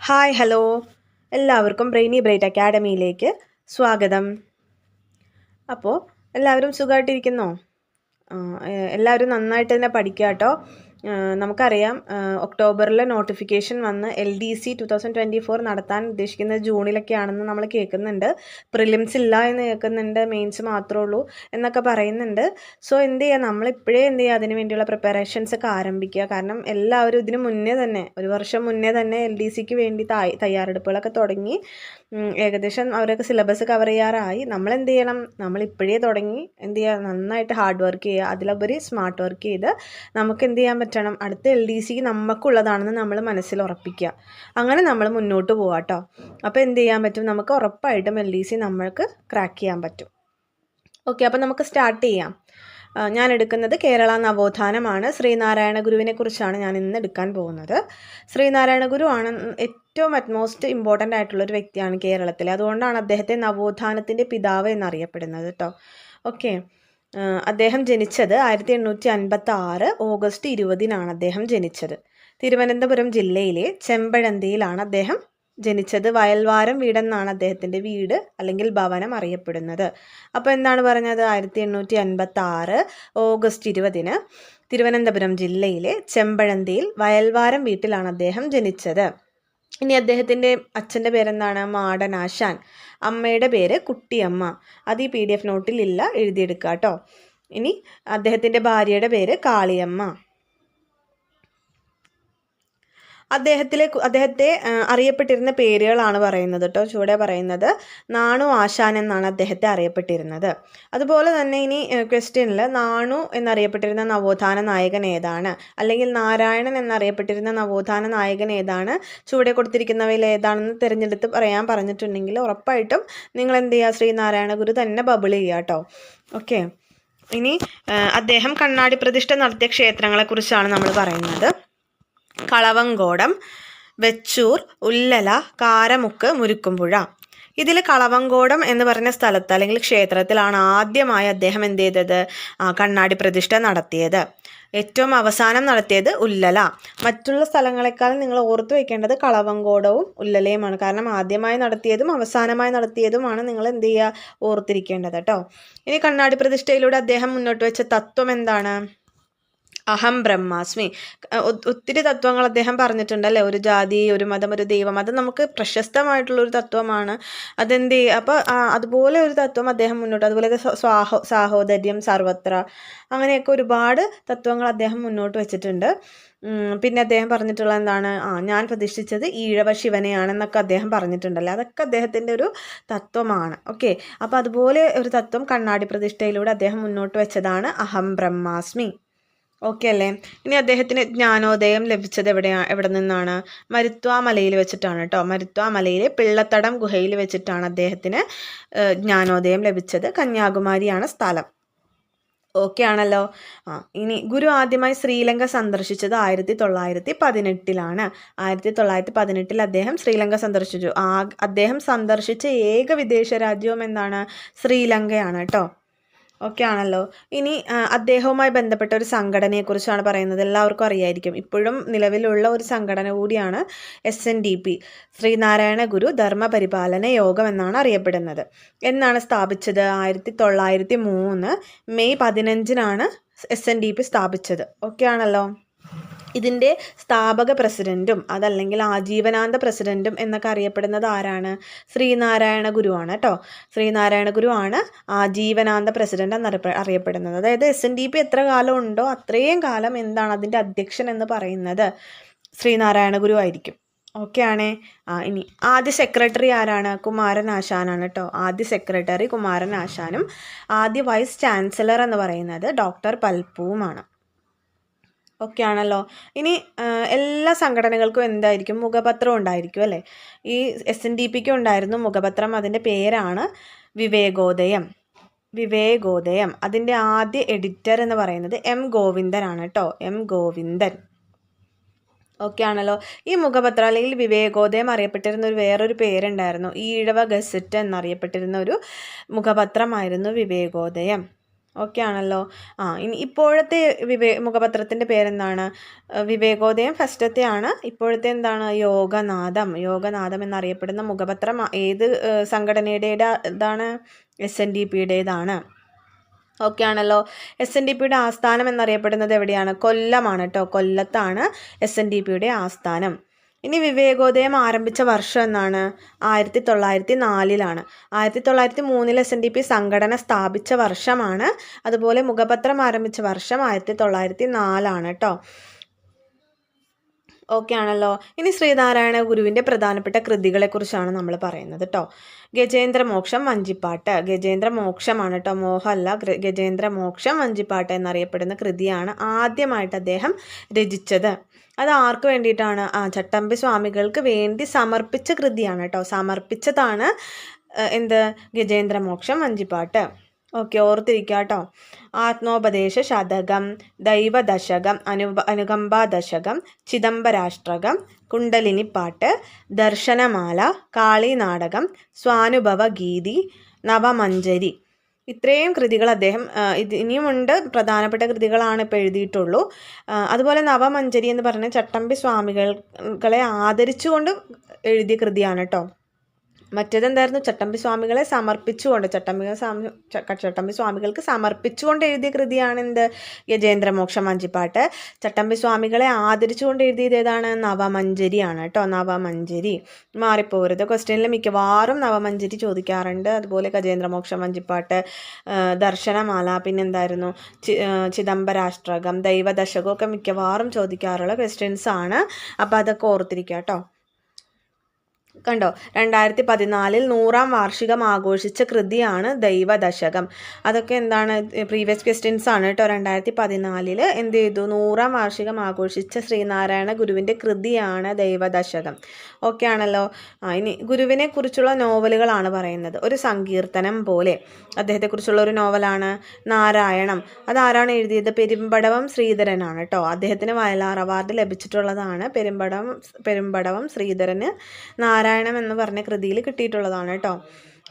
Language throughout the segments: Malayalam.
Hi hello. എല്ലാവർക്കും ബ്രെയിനി ബ്രൈറ്റ് അക്കാഡമിയിലേക്ക് സ്വാഗതം. അപ്പോൾ എല്ലാവരും സുഖമായിട്ടിരിക്കുന്നോ എല്ലാവരും നന്നായിട്ട് തന്നെ പഠിക്കുക കേട്ടോ നമുക്കറിയാം ഒക്ടോബറിൽ നോട്ടിഫിക്കേഷൻ വന്ന് L D C two thousand twenty four നടത്താൻ ഉദ്ദേശിക്കുന്നത് ജൂണിലൊക്കെയാണെന്ന് നമ്മൾ കേൾക്കുന്നുണ്ട്. പ്രിലിംസ് ഇല്ല എന്ന് കേൾക്കുന്നുണ്ട് മെയിൻസ് മാത്രമേ ഉള്ളൂ എന്നൊക്കെ പറയുന്നുണ്ട്. സോ എന്ത് ചെയ്യുക നമ്മളിപ്പോഴേ എന്ത് ചെയ്യുക അതിന് വേണ്ടിയുള്ള പ്രിപ്പറേഷൻസ് ഒക്കെ ആരംഭിക്കുക. കാരണം എല്ലാവരും ഇതിന് മുന്നേ തന്നെ ഒരു വർഷം മുന്നേ തന്നെ എൽ ഡി സിക്ക് വേണ്ടി തയ്യ- തയ്യാറെടുപ്പുകളൊക്കെ തുടങ്ങി. ഏകദേശം അവരൊക്കെ സിലബസ് കവർ ചെയ്യാറായി. നമ്മൾ എന്ത് ചെയ്യണം? നമ്മൾ ഇപ്പോഴേ തുടങ്ങി. എന്ത് ചെയ്യുക നന്നായിട്ട് ഹാർഡ് വർക്ക് ചെയ്യുക. അതിലുപരി സ്മാർട്ട് വർക്ക് ചെയ്ത് നമുക്ക് എന്ത് ചെയ്യാൻ പറ്റണം. അടുത്ത എൽ ഡി സിക്ക് നമുക്കുള്ളതാണെന്ന് നമ്മൾ മനസ്സിൽ ഉറപ്പിക്കുക. അങ്ങനെ നമ്മൾ മുന്നോട്ട് പോവാം കേട്ടോ അപ്പോൾ എന്ത് ചെയ്യാൻ പറ്റും? നമുക്ക് ഉറപ്പായിട്ടും എൽ ഡി സി നമ്മൾക്ക് ക്രാക്ക് ചെയ്യാൻ പറ്റും. ഓക്കെ അപ്പോൾ നമുക്ക് സ്റ്റാർട്ട് ചെയ്യാം. ഞാൻ എടുക്കുന്നത് കേരള നവോത്ഥാനമാണ്. ശ്രീനാരായണ ഗുരുവിനെ കുറിച്ചാണ് ഞാൻ ഇന്ന് എടുക്കാൻ പോകുന്നത്. ശ്രീനാരായണ ഗുരു ആണ് ഏറ്റവും അറ്റ്മോസ്റ്റ് ഇമ്പോർട്ടന്റ് ആയിട്ടുള്ള ഒരു വ്യക്തിയാണ് കേരളത്തിൽ അതുകൊണ്ടാണ് അദ്ദേഹത്തെ നവോത്ഥാനത്തിന്റെ പിതാവ് എന്നറിയപ്പെടുന്നത് കേട്ടോ ഓക്കെ അദ്ദേഹം ജനിച്ചത് ആയിരത്തി എണ്ണൂറ്റി അൻപത്തി ആറ് ഓഗസ്റ്റ് ഇരുപതിനാണ് അദ്ദേഹം ജനിച്ചത്. തിരുവനന്തപുരം ജില്ലയിലെ ചെമ്പഴന്തിയിലാണ് അദ്ദേഹം ജനിച്ചത്. വയൽവാരം വീടെന്നാണ് അദ്ദേഹത്തിന്റെ വീട് അല്ലെങ്കിൽ ഭവനം അറിയപ്പെടുന്നത്. അപ്പോൾ എന്താണ് പറഞ്ഞത്? ആയിരത്തി എണ്ണൂറ്റി അൻപത്തി ആറ് ഓഗസ്റ്റ് ഇരുപതിന് തിരുവനന്തപുരം ജില്ലയിലെ ചെമ്പഴന്തിയിൽ വയൽവാരം വീട്ടിലാണ് അദ്ദേഹം ജനിച്ചത്. ഇനി അദ്ദേഹത്തിന്റെ അച്ഛന്റെ പേരെന്താണ്? മാടനാശാൻ. അമ്മയുടെ പേര് കുട്ടിയമ്മ. അത് ഈ പി ഡി എഫ് നോട്ടിലില്ല എഴുതിയെടുക്കുക കേട്ടോ ഇനി അദ്ദേഹത്തിന്റെ ഭാര്യയുടെ പേര് കാളിയമ്മ. അദ്ദേഹത്തിലെ അദ്ദേഹത്തെ അറിയപ്പെട്ടിരുന്ന പേരുകളാണ് പറയുന്നത് കേട്ടോ ചുവടെ പറയുന്നത് നാണു ആശാൻ എന്നാണ് അദ്ദേഹത്തെ അറിയപ്പെട്ടിരുന്നത്. അതുപോലെ തന്നെ ഇനി ക്വസ്റ്റ്യനിൽ നാണു എന്നറിയപ്പെട്ടിരുന്ന നവോത്ഥാന നായകൻ ഏതാണ്? അല്ലെങ്കിൽ നാരായണൻ എന്നറിയപ്പെട്ടിരുന്ന നവോത്ഥാന നായകൻ ഏതാണ്? ചുവടെ കൊടുത്തിരിക്കുന്നവയിൽ ഏതാണെന്ന് തിരഞ്ഞെടുത്ത് പറയാൻ പറഞ്ഞിട്ടുണ്ടെങ്കിൽ ഉറപ്പായിട്ടും നിങ്ങൾ എന്ത് ചെയ്യുക ശ്രീനാരായണ ഗുരു തന്നെ ബബിൾ ചെയ്യുക കേട്ടോ ഓക്കെ ഇനി അദ്ദേഹം കണ്ണാടി പ്രതിഷ്ഠ നടത്തിയ ക്ഷേത്രങ്ങളെക്കുറിച്ചാണ് നമ്മൾ പറയുന്നത്. കളവങ്കോടം വെച്ചൂർ ഉല്ലല കാരമുക്ക് മുരുക്കുംപുഴ. ഇതിൽ കളവങ്കോടം എന്ന് പറഞ്ഞ സ്ഥലത്ത് അല്ലെങ്കിൽ ക്ഷേത്രത്തിലാണ് ആദ്യമായി അദ്ദേഹം എന്ത് ചെയ്തത്? കണ്ണാടി പ്രതിഷ്ഠ നടത്തിയത്. ഏറ്റവും അവസാനം നടത്തിയത് ഉല്ലല. മറ്റുള്ള സ്ഥലങ്ങളെക്കാളും നിങ്ങൾ ഓർത്തു വയ്ക്കേണ്ടത് കളവങ്കോടവും ഉല്ലലയുമാണ്. കാരണം ആദ്യമായി നടത്തിയതും അവസാനമായി നടത്തിയതുമാണ് നിങ്ങൾ എന്ത് ചെയ്യുക? ഓർത്തിരിക്കേണ്ടത് കേട്ടോ. ഇനി കണ്ണാടി പ്രതിഷ്ഠയിലൂടെ അദ്ദേഹം മുന്നോട്ട് വെച്ച തത്വം എന്താണ്? അഹം ബ്രഹ്മാസ്മി. ഒത്തിരി തത്വങ്ങൾ അദ്ദേഹം പറഞ്ഞിട്ടുണ്ടല്ലേ? ഒരു ജാതി ഒരു മതം ഒരു ദൈവം. അത് നമുക്ക് പ്രശസ്തമായിട്ടുള്ള ഒരു തത്വമാണ്. അതെന്ത് അപ്പോൾ അതുപോലെ ഒരു തത്വം അദ്ദേഹം മുന്നോട്ട് അതുപോലെ സ്വ- സ്വാഹോ സാഹോദര്യം സർവത്ര അങ്ങനെയൊക്കെ ഒരുപാട് തത്വങ്ങൾ അദ്ദേഹം മുന്നോട്ട് വെച്ചിട്ടുണ്ട്. പിന്നെ അദ്ദേഹം പറഞ്ഞിട്ടുള്ള എന്താണ്? ആ ഞാൻ പ്രതിഷ്ഠിച്ചത് ഈഴവ ശിവനെയാണെന്നൊക്കെ അദ്ദേഹം പറഞ്ഞിട്ടുണ്ടല്ലോ? അതൊക്കെ അദ്ദേഹത്തിന്റെ ഒരു തത്വമാണ്. ഓക്കെ. അപ്പോൾ അതുപോലെ ഒരു തത്വം കണ്ണാടി പ്രതിഷ്ഠയിലൂടെ അദ്ദേഹം മുന്നോട്ട് വെച്ചതാണ് അഹം ബ്രഹ്മാസ്മി. ഓക്കെ അല്ലേ? ഇനി അദ്ദേഹത്തിന് ജ്ഞാനോദയം ലഭിച്ചത് എവിടെയാ എവിടെ നിന്നാണ്? മരുത്വ മലയിൽ വെച്ചിട്ടാണ് കേട്ടോ മരുത്വ മലയിലെ പിള്ളത്തടം ഗുഹയിൽ വെച്ചിട്ടാണ് അദ്ദേഹത്തിന് ജ്ഞാനോദയം ലഭിച്ചത്. കന്യാകുമാരിയാണ് സ്ഥലം. ഓക്കെ ആണല്ലോ? ആ ഇനി ഗുരു ആദ്യമായി ശ്രീലങ്ക സന്ദർശിച്ചത് ആയിരത്തി തൊള്ളായിരത്തി പതിനെട്ടിലാണ് ആയിരത്തി തൊള്ളായിരത്തി പതിനെട്ടിൽ അദ്ദേഹം ശ്രീലങ്ക സന്ദർശിച്ചു. ആ അദ്ദേഹം സന്ദർശിച്ച ഏക വിദേശ രാജ്യവും എന്താണ്? ശ്രീലങ്കയാണ് കേട്ടോ ഓക്കെ ആണല്ലോ ഇനി അദ്ദേഹവുമായി ബന്ധപ്പെട്ട ഒരു സംഘടനയെക്കുറിച്ചാണ് പറയുന്നത്. എല്ലാവർക്കും അറിയായിരിക്കും. ഇപ്പോഴും നിലവിലുള്ള ഒരു സംഘടന കൂടിയാണ് S N D P Sreenarayana Guru Dharmaparipalana Yogam എന്നാണ് അറിയപ്പെടുന്നത്. എന്നാണ് സ്ഥാപിച്ചത്? ആയിരത്തി തൊള്ളായിരത്തി മൂന്ന് മെയ് പതിനഞ്ചിനാണ് എസ് എൻ ഡി പി സ്ഥാപിച്ചത്. ഓക്കെ ആണല്ലോ ഇതിന്റെ സ്ഥാപക പ്രസിഡന്റും അതല്ലെങ്കിൽ ആജീവനാന്ത പ്രസിഡന്റും എന്നൊക്കെ അറിയപ്പെടുന്നത് ആരാണ്? ശ്രീനാരായണ ഗുരുവാണ് കേട്ടോ. ശ്രീനാരായണ ഗുരുവാണ് ആജീവനാന്ത പ്രസിഡന്റ് എന്നറിയപ്പെ അറിയപ്പെടുന്നത്. അതായത് എസ് എൻ ഡി പി എത്ര കാലം ഉണ്ടോ അത്രയും കാലം എന്താണ് അതിന്റെ അധ്യക്ഷൻ എന്ന് പറയുന്നത്? ശ്രീനാരായണ ഗുരു ആയിരിക്കും. ഓക്കെ ആണേ. ആ ഇനി ആദ്യ സെക്രട്ടറി ആരാണ്? കുമാരൻ ആശാനാണ് കേട്ടോ. ആദ്യ സെക്രട്ടറി കുമാരൻ ആശാനും ആദ്യ വൈസ് ചാൻസലർ എന്ന് പറയുന്നത് ഡോക്ടർ പൽപ്പുവുമാണ്. ഓക്കെ ആണല്ലോ ഇനി എല്ലാ സംഘടനകൾക്കും എന്തായിരിക്കും? മുഖപത്രം ഉണ്ടായിരിക്കും അല്ലേ? ഈ എസ് എൻ ഡി പിക്കും ഉണ്ടായിരുന്നു മുഖപത്രം. അതിന്റെ പേരാണ് വിവേകോദയം. വിവേകോദയം. അതിന്റെ ആദ്യ എഡിറ്റർ എന്ന് പറയുന്നത് എം ഗോവിന്ദനാണ് കേട്ടോ. എം ഗോവിന്ദൻ. ഓക്കെ ആണല്ലോ ഈ മുഖപത്രം അല്ലെങ്കിൽ വിവേകോദയം അറിയപ്പെട്ടിരുന്ന ഒരു വേറൊരു പേരുണ്ടായിരുന്നു. ഈഴവ ഗസറ്റ് എന്നറിയപ്പെട്ടിരുന്ന ഒരു മുഖപത്രമായിരുന്നു വിവേകോദയം. ഓക്കെ ആണല്ലോ ആ ഇനി ഇപ്പോഴത്തെ വിവേ മുഖപത്രത്തിന്റെ പേരെന്താണ്? വിവേകോദയം ഫസ്റ്റത്തെയാണ്. ഇപ്പോഴത്തെ എന്താണ്? യോഗനാഥം. യോഗനാഥം എന്നറിയപ്പെടുന്ന മുഖപത്രം ഏത് സംഘടനയുടെ ഇതാണ്? എസ് എൻ ഡി പിയുടേതാണ്. ഓക്കെ ആണല്ലോ എസ് എൻ ഡി പിയുടെ ആസ്ഥാനം എന്നറിയപ്പെടുന്നത് എവിടെയാണ്? കൊല്ലമാണ് കേട്ടോ കൊല്ലത്താണ് എസ് എൻ ഡി പിയുടെ ആസ്ഥാനം. ഇനി വിവേകോദയം ആരംഭിച്ച വർഷം എന്നാണ്. ആയിരത്തി തൊള്ളായിരത്തി നാലിലാണ് ആയിരത്തി തൊള്ളായിരത്തി മൂന്നിൽ എസ് എൻ ഡി പി സംഘടന സ്ഥാപിച്ച വർഷമാണ്. അതുപോലെ മുഖപത്രം ആരംഭിച്ച വർഷം ആയിരത്തി തൊള്ളായിരത്തി നാലാണ് കേട്ടോ ഓക്കെ ആണല്ലോ. ഇനി ശ്രീനാരായണ ഗുരുവിന്റെ പ്രധാനപ്പെട്ട കൃതികളെക്കുറിച്ചാണ് നമ്മൾ പറയുന്നത് കേട്ടോ ഗജേന്ദ്രമോക്ഷം വഞ്ചിപ്പാട്ട്. ഗജേന്ദ്രമോക്ഷമാണ് കേട്ടോ മോഹല്ല ഗജേന്ദ്രമോക്ഷം വഞ്ചിപ്പാട്ട് എന്നറിയപ്പെടുന്ന കൃതിയാണ് ആദ്യമായിട്ട് അദ്ദേഹം രചിച്ചത്. അത് ആർക്ക് വേണ്ടിയിട്ടാണ്? ആ ചട്ടമ്പി സ്വാമികൾക്ക് വേണ്ടി സമർപ്പിച്ച കൃതിയാണ് കേട്ടോ. സമർപ്പിച്ചതാണ് എന്ത്? ഗജേന്ദ്രമോക്ഷം വഞ്ചിപ്പാട്ട്. ഓക്കെ ഓർത്തിരിക്കുക കേട്ടോ. ആത്മോപദേശ ശതകം ദൈവദശകം അനുപ അനുകമ്പാദശകം ചിദംബരാഷ്ട്രകം കുണ്ടലിനിപ്പാട്ട് ദർശനമാല കാളി നാടകം സ്വാനുഭവ ഗീതി നവമഞ്ജരി. ഇത്രയും കൃതികൾ അദ്ദേഹം ഇനിയുമുണ്ട്. പ്രധാനപ്പെട്ട കൃതികളാണ് ഇപ്പോൾ എഴുതിയിട്ടുള്ളൂ. അതുപോലെ നവമഞ്ചരി എന്ന് പറഞ്ഞ ചട്ടമ്പി സ്വാമികളെ ആദരിച്ചുകൊണ്ട് എഴുതിയ കൃതിയാണ് കേട്ടോ. മറ്റേതെന്തായിരുന്നു? ചട്ടമ്പി സ്വാമികളെ സമർപ്പിച്ചുകൊണ്ട് ചട്ടമ്പി സ്വാമി ചട്ടമ്പി സ്വാമികൾക്ക് സമർപ്പിച്ചുകൊണ്ട് എഴുതിയ കൃതിയാണ് എന്ത്? ഗജേന്ദ്രമോക്ഷ വഞ്ചിപ്പാട്ട് ചട്ടമ്പി സ്വാമികളെ ആദരിച്ചുകൊണ്ട് എഴുതിയത് ഏതാണ്? നവമഞ്ചരിയാണ് കേട്ടോ നവമഞ്ചരി. മാറിപ്പോകരുത് ക്വസ്റ്റ്യനിൽ മിക്കവാറും നവമഞ്ചരി ചോദിക്കാറുണ്ട്. അതുപോലെ ഗജേന്ദ്രമോക്ഷ വഞ്ചിപ്പാട്ട് ആ, ദർശനമാല പിന്നെന്തായിരുന്നു? ചി ചിദംബരാഷ്ട്രകം ദൈവദശകമൊക്കെ മിക്കവാറും ചോദിക്കാറുള്ള ക്വസ്റ്റ്യൻസ് ആണ്. അപ്പോൾ അതൊക്കെ ഓർത്തിരിക്കുക കേട്ടോ. കണ്ടോ? രണ്ടായിരത്തി പതിനാലിൽ നൂറാം വാർഷികം ആഘോഷിച്ച കൃതിയാണ് ദൈവദശകം. അതൊക്കെ എന്താണ്? പ്രീവിയസ് ക്വസ്റ്റ്യൻസ് ആണ് കേട്ടോ. രണ്ടായിരത്തി പതിനാലിൽ എന്ത് ചെയ്തു? നൂറാം വാർഷികം ആഘോഷിച്ച ശ്രീനാരായണ ഗുരുവിന്റെ കൃതിയാണ് ദൈവദശകം. ഓക്കെ ആണല്ലോ. ആ ഇനി ഗുരുവിനെ കുറിച്ചുള്ള നോവലുകളാണ് പറയുന്നത്. ഒരു സങ്കീർത്തനം പോലെ. അദ്ദേഹത്തെക്കുറിച്ചുള്ള ഒരു നോവലാണ് നാരായണം. അതാരാണ് എഴുതിയത്? പെരുമ്പടവം ശ്രീധരനാണ് കേട്ടോ. അദ്ദേഹത്തിന് വയലാർ അവാർഡ് ലഭിച്ചിട്ടുള്ളതാണ്. പെരുമ്പടവം പെരുമ്പടവം ശ്രീധരന് നാരായണം എന്ന് പറഞ്ഞ കൃതിയിൽ കിട്ടിയിട്ടുള്ളതാണ് കേട്ടോ.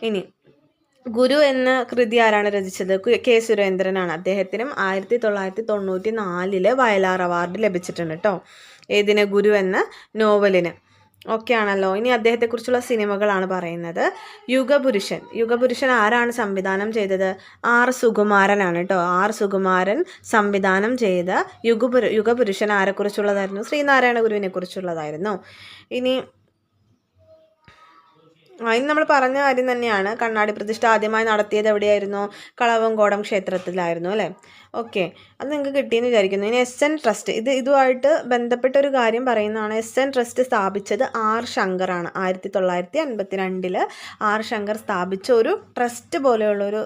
ഇനി ഗുരു എന്ന കൃതി ആരാണ് രചിച്ചത്? കു- സുരേന്ദ്രനാണ്. അദ്ദേഹത്തിനും ആയിരത്തി തൊള്ളായിരത്തി തൊണ്ണൂറ്റി നാലിൽ വയലാർ അവാർഡ് ലഭിച്ചിട്ടുണ്ട് കേട്ടോ. ഏതിന്? ഗുരു എന്ന നോവലിന്. ഓക്കെ ആണല്ലോ ഇനി അദ്ദേഹത്തെക്കുറിച്ചുള്ള സിനിമകളാണ് പറയുന്നത്. യുഗപുരുഷൻ. യുഗപുരുഷൻ ആരാണ് സംവിധാനം ചെയ്തത്? ആർ സുകുമാരനാണ് കേട്ടോ. ആർ സുകുമാരൻ സംവിധാനം ചെയ്ത യുഗപുരു യുഗപുരുഷൻ ആരെക്കുറിച്ചുള്ളതായിരുന്നു? ശ്രീനാരായണ ഗുരുവിനെ കുറിച്ചുള്ളതായിരുന്നു ഇനി ആ, ഇനി നമ്മൾ പറഞ്ഞ കാര്യം തന്നെയാണ്. കണ്ണാടി പ്രതിഷ്ഠ ആദ്യമായി നടത്തിയത് എവിടെയായിരുന്നു? കളവങ്കോടം ക്ഷേത്രത്തിലായിരുന്നു അല്ലേ? ഓക്കെ. അത് നിങ്ങൾക്ക് കിട്ടിയെന്ന് വിചാരിക്കുന്നു. ഇനി എസ് എൻ ട്രസ്റ്റ് ഇത് ഇതുമായിട്ട് ബന്ധപ്പെട്ട ഒരു കാര്യം പറയുന്നതാണ്. എസ് എൻ ട്രസ്റ്റ് സ്ഥാപിച്ചത് ആർ ശങ്കറാണ്. ആയിരത്തി തൊള്ളായിരത്തി അൻപത്തി രണ്ടിൽ ആർ ശങ്കർ സ്ഥാപിച്ച ഒരു ട്രസ്റ്റ് പോലെയുള്ള ഒരു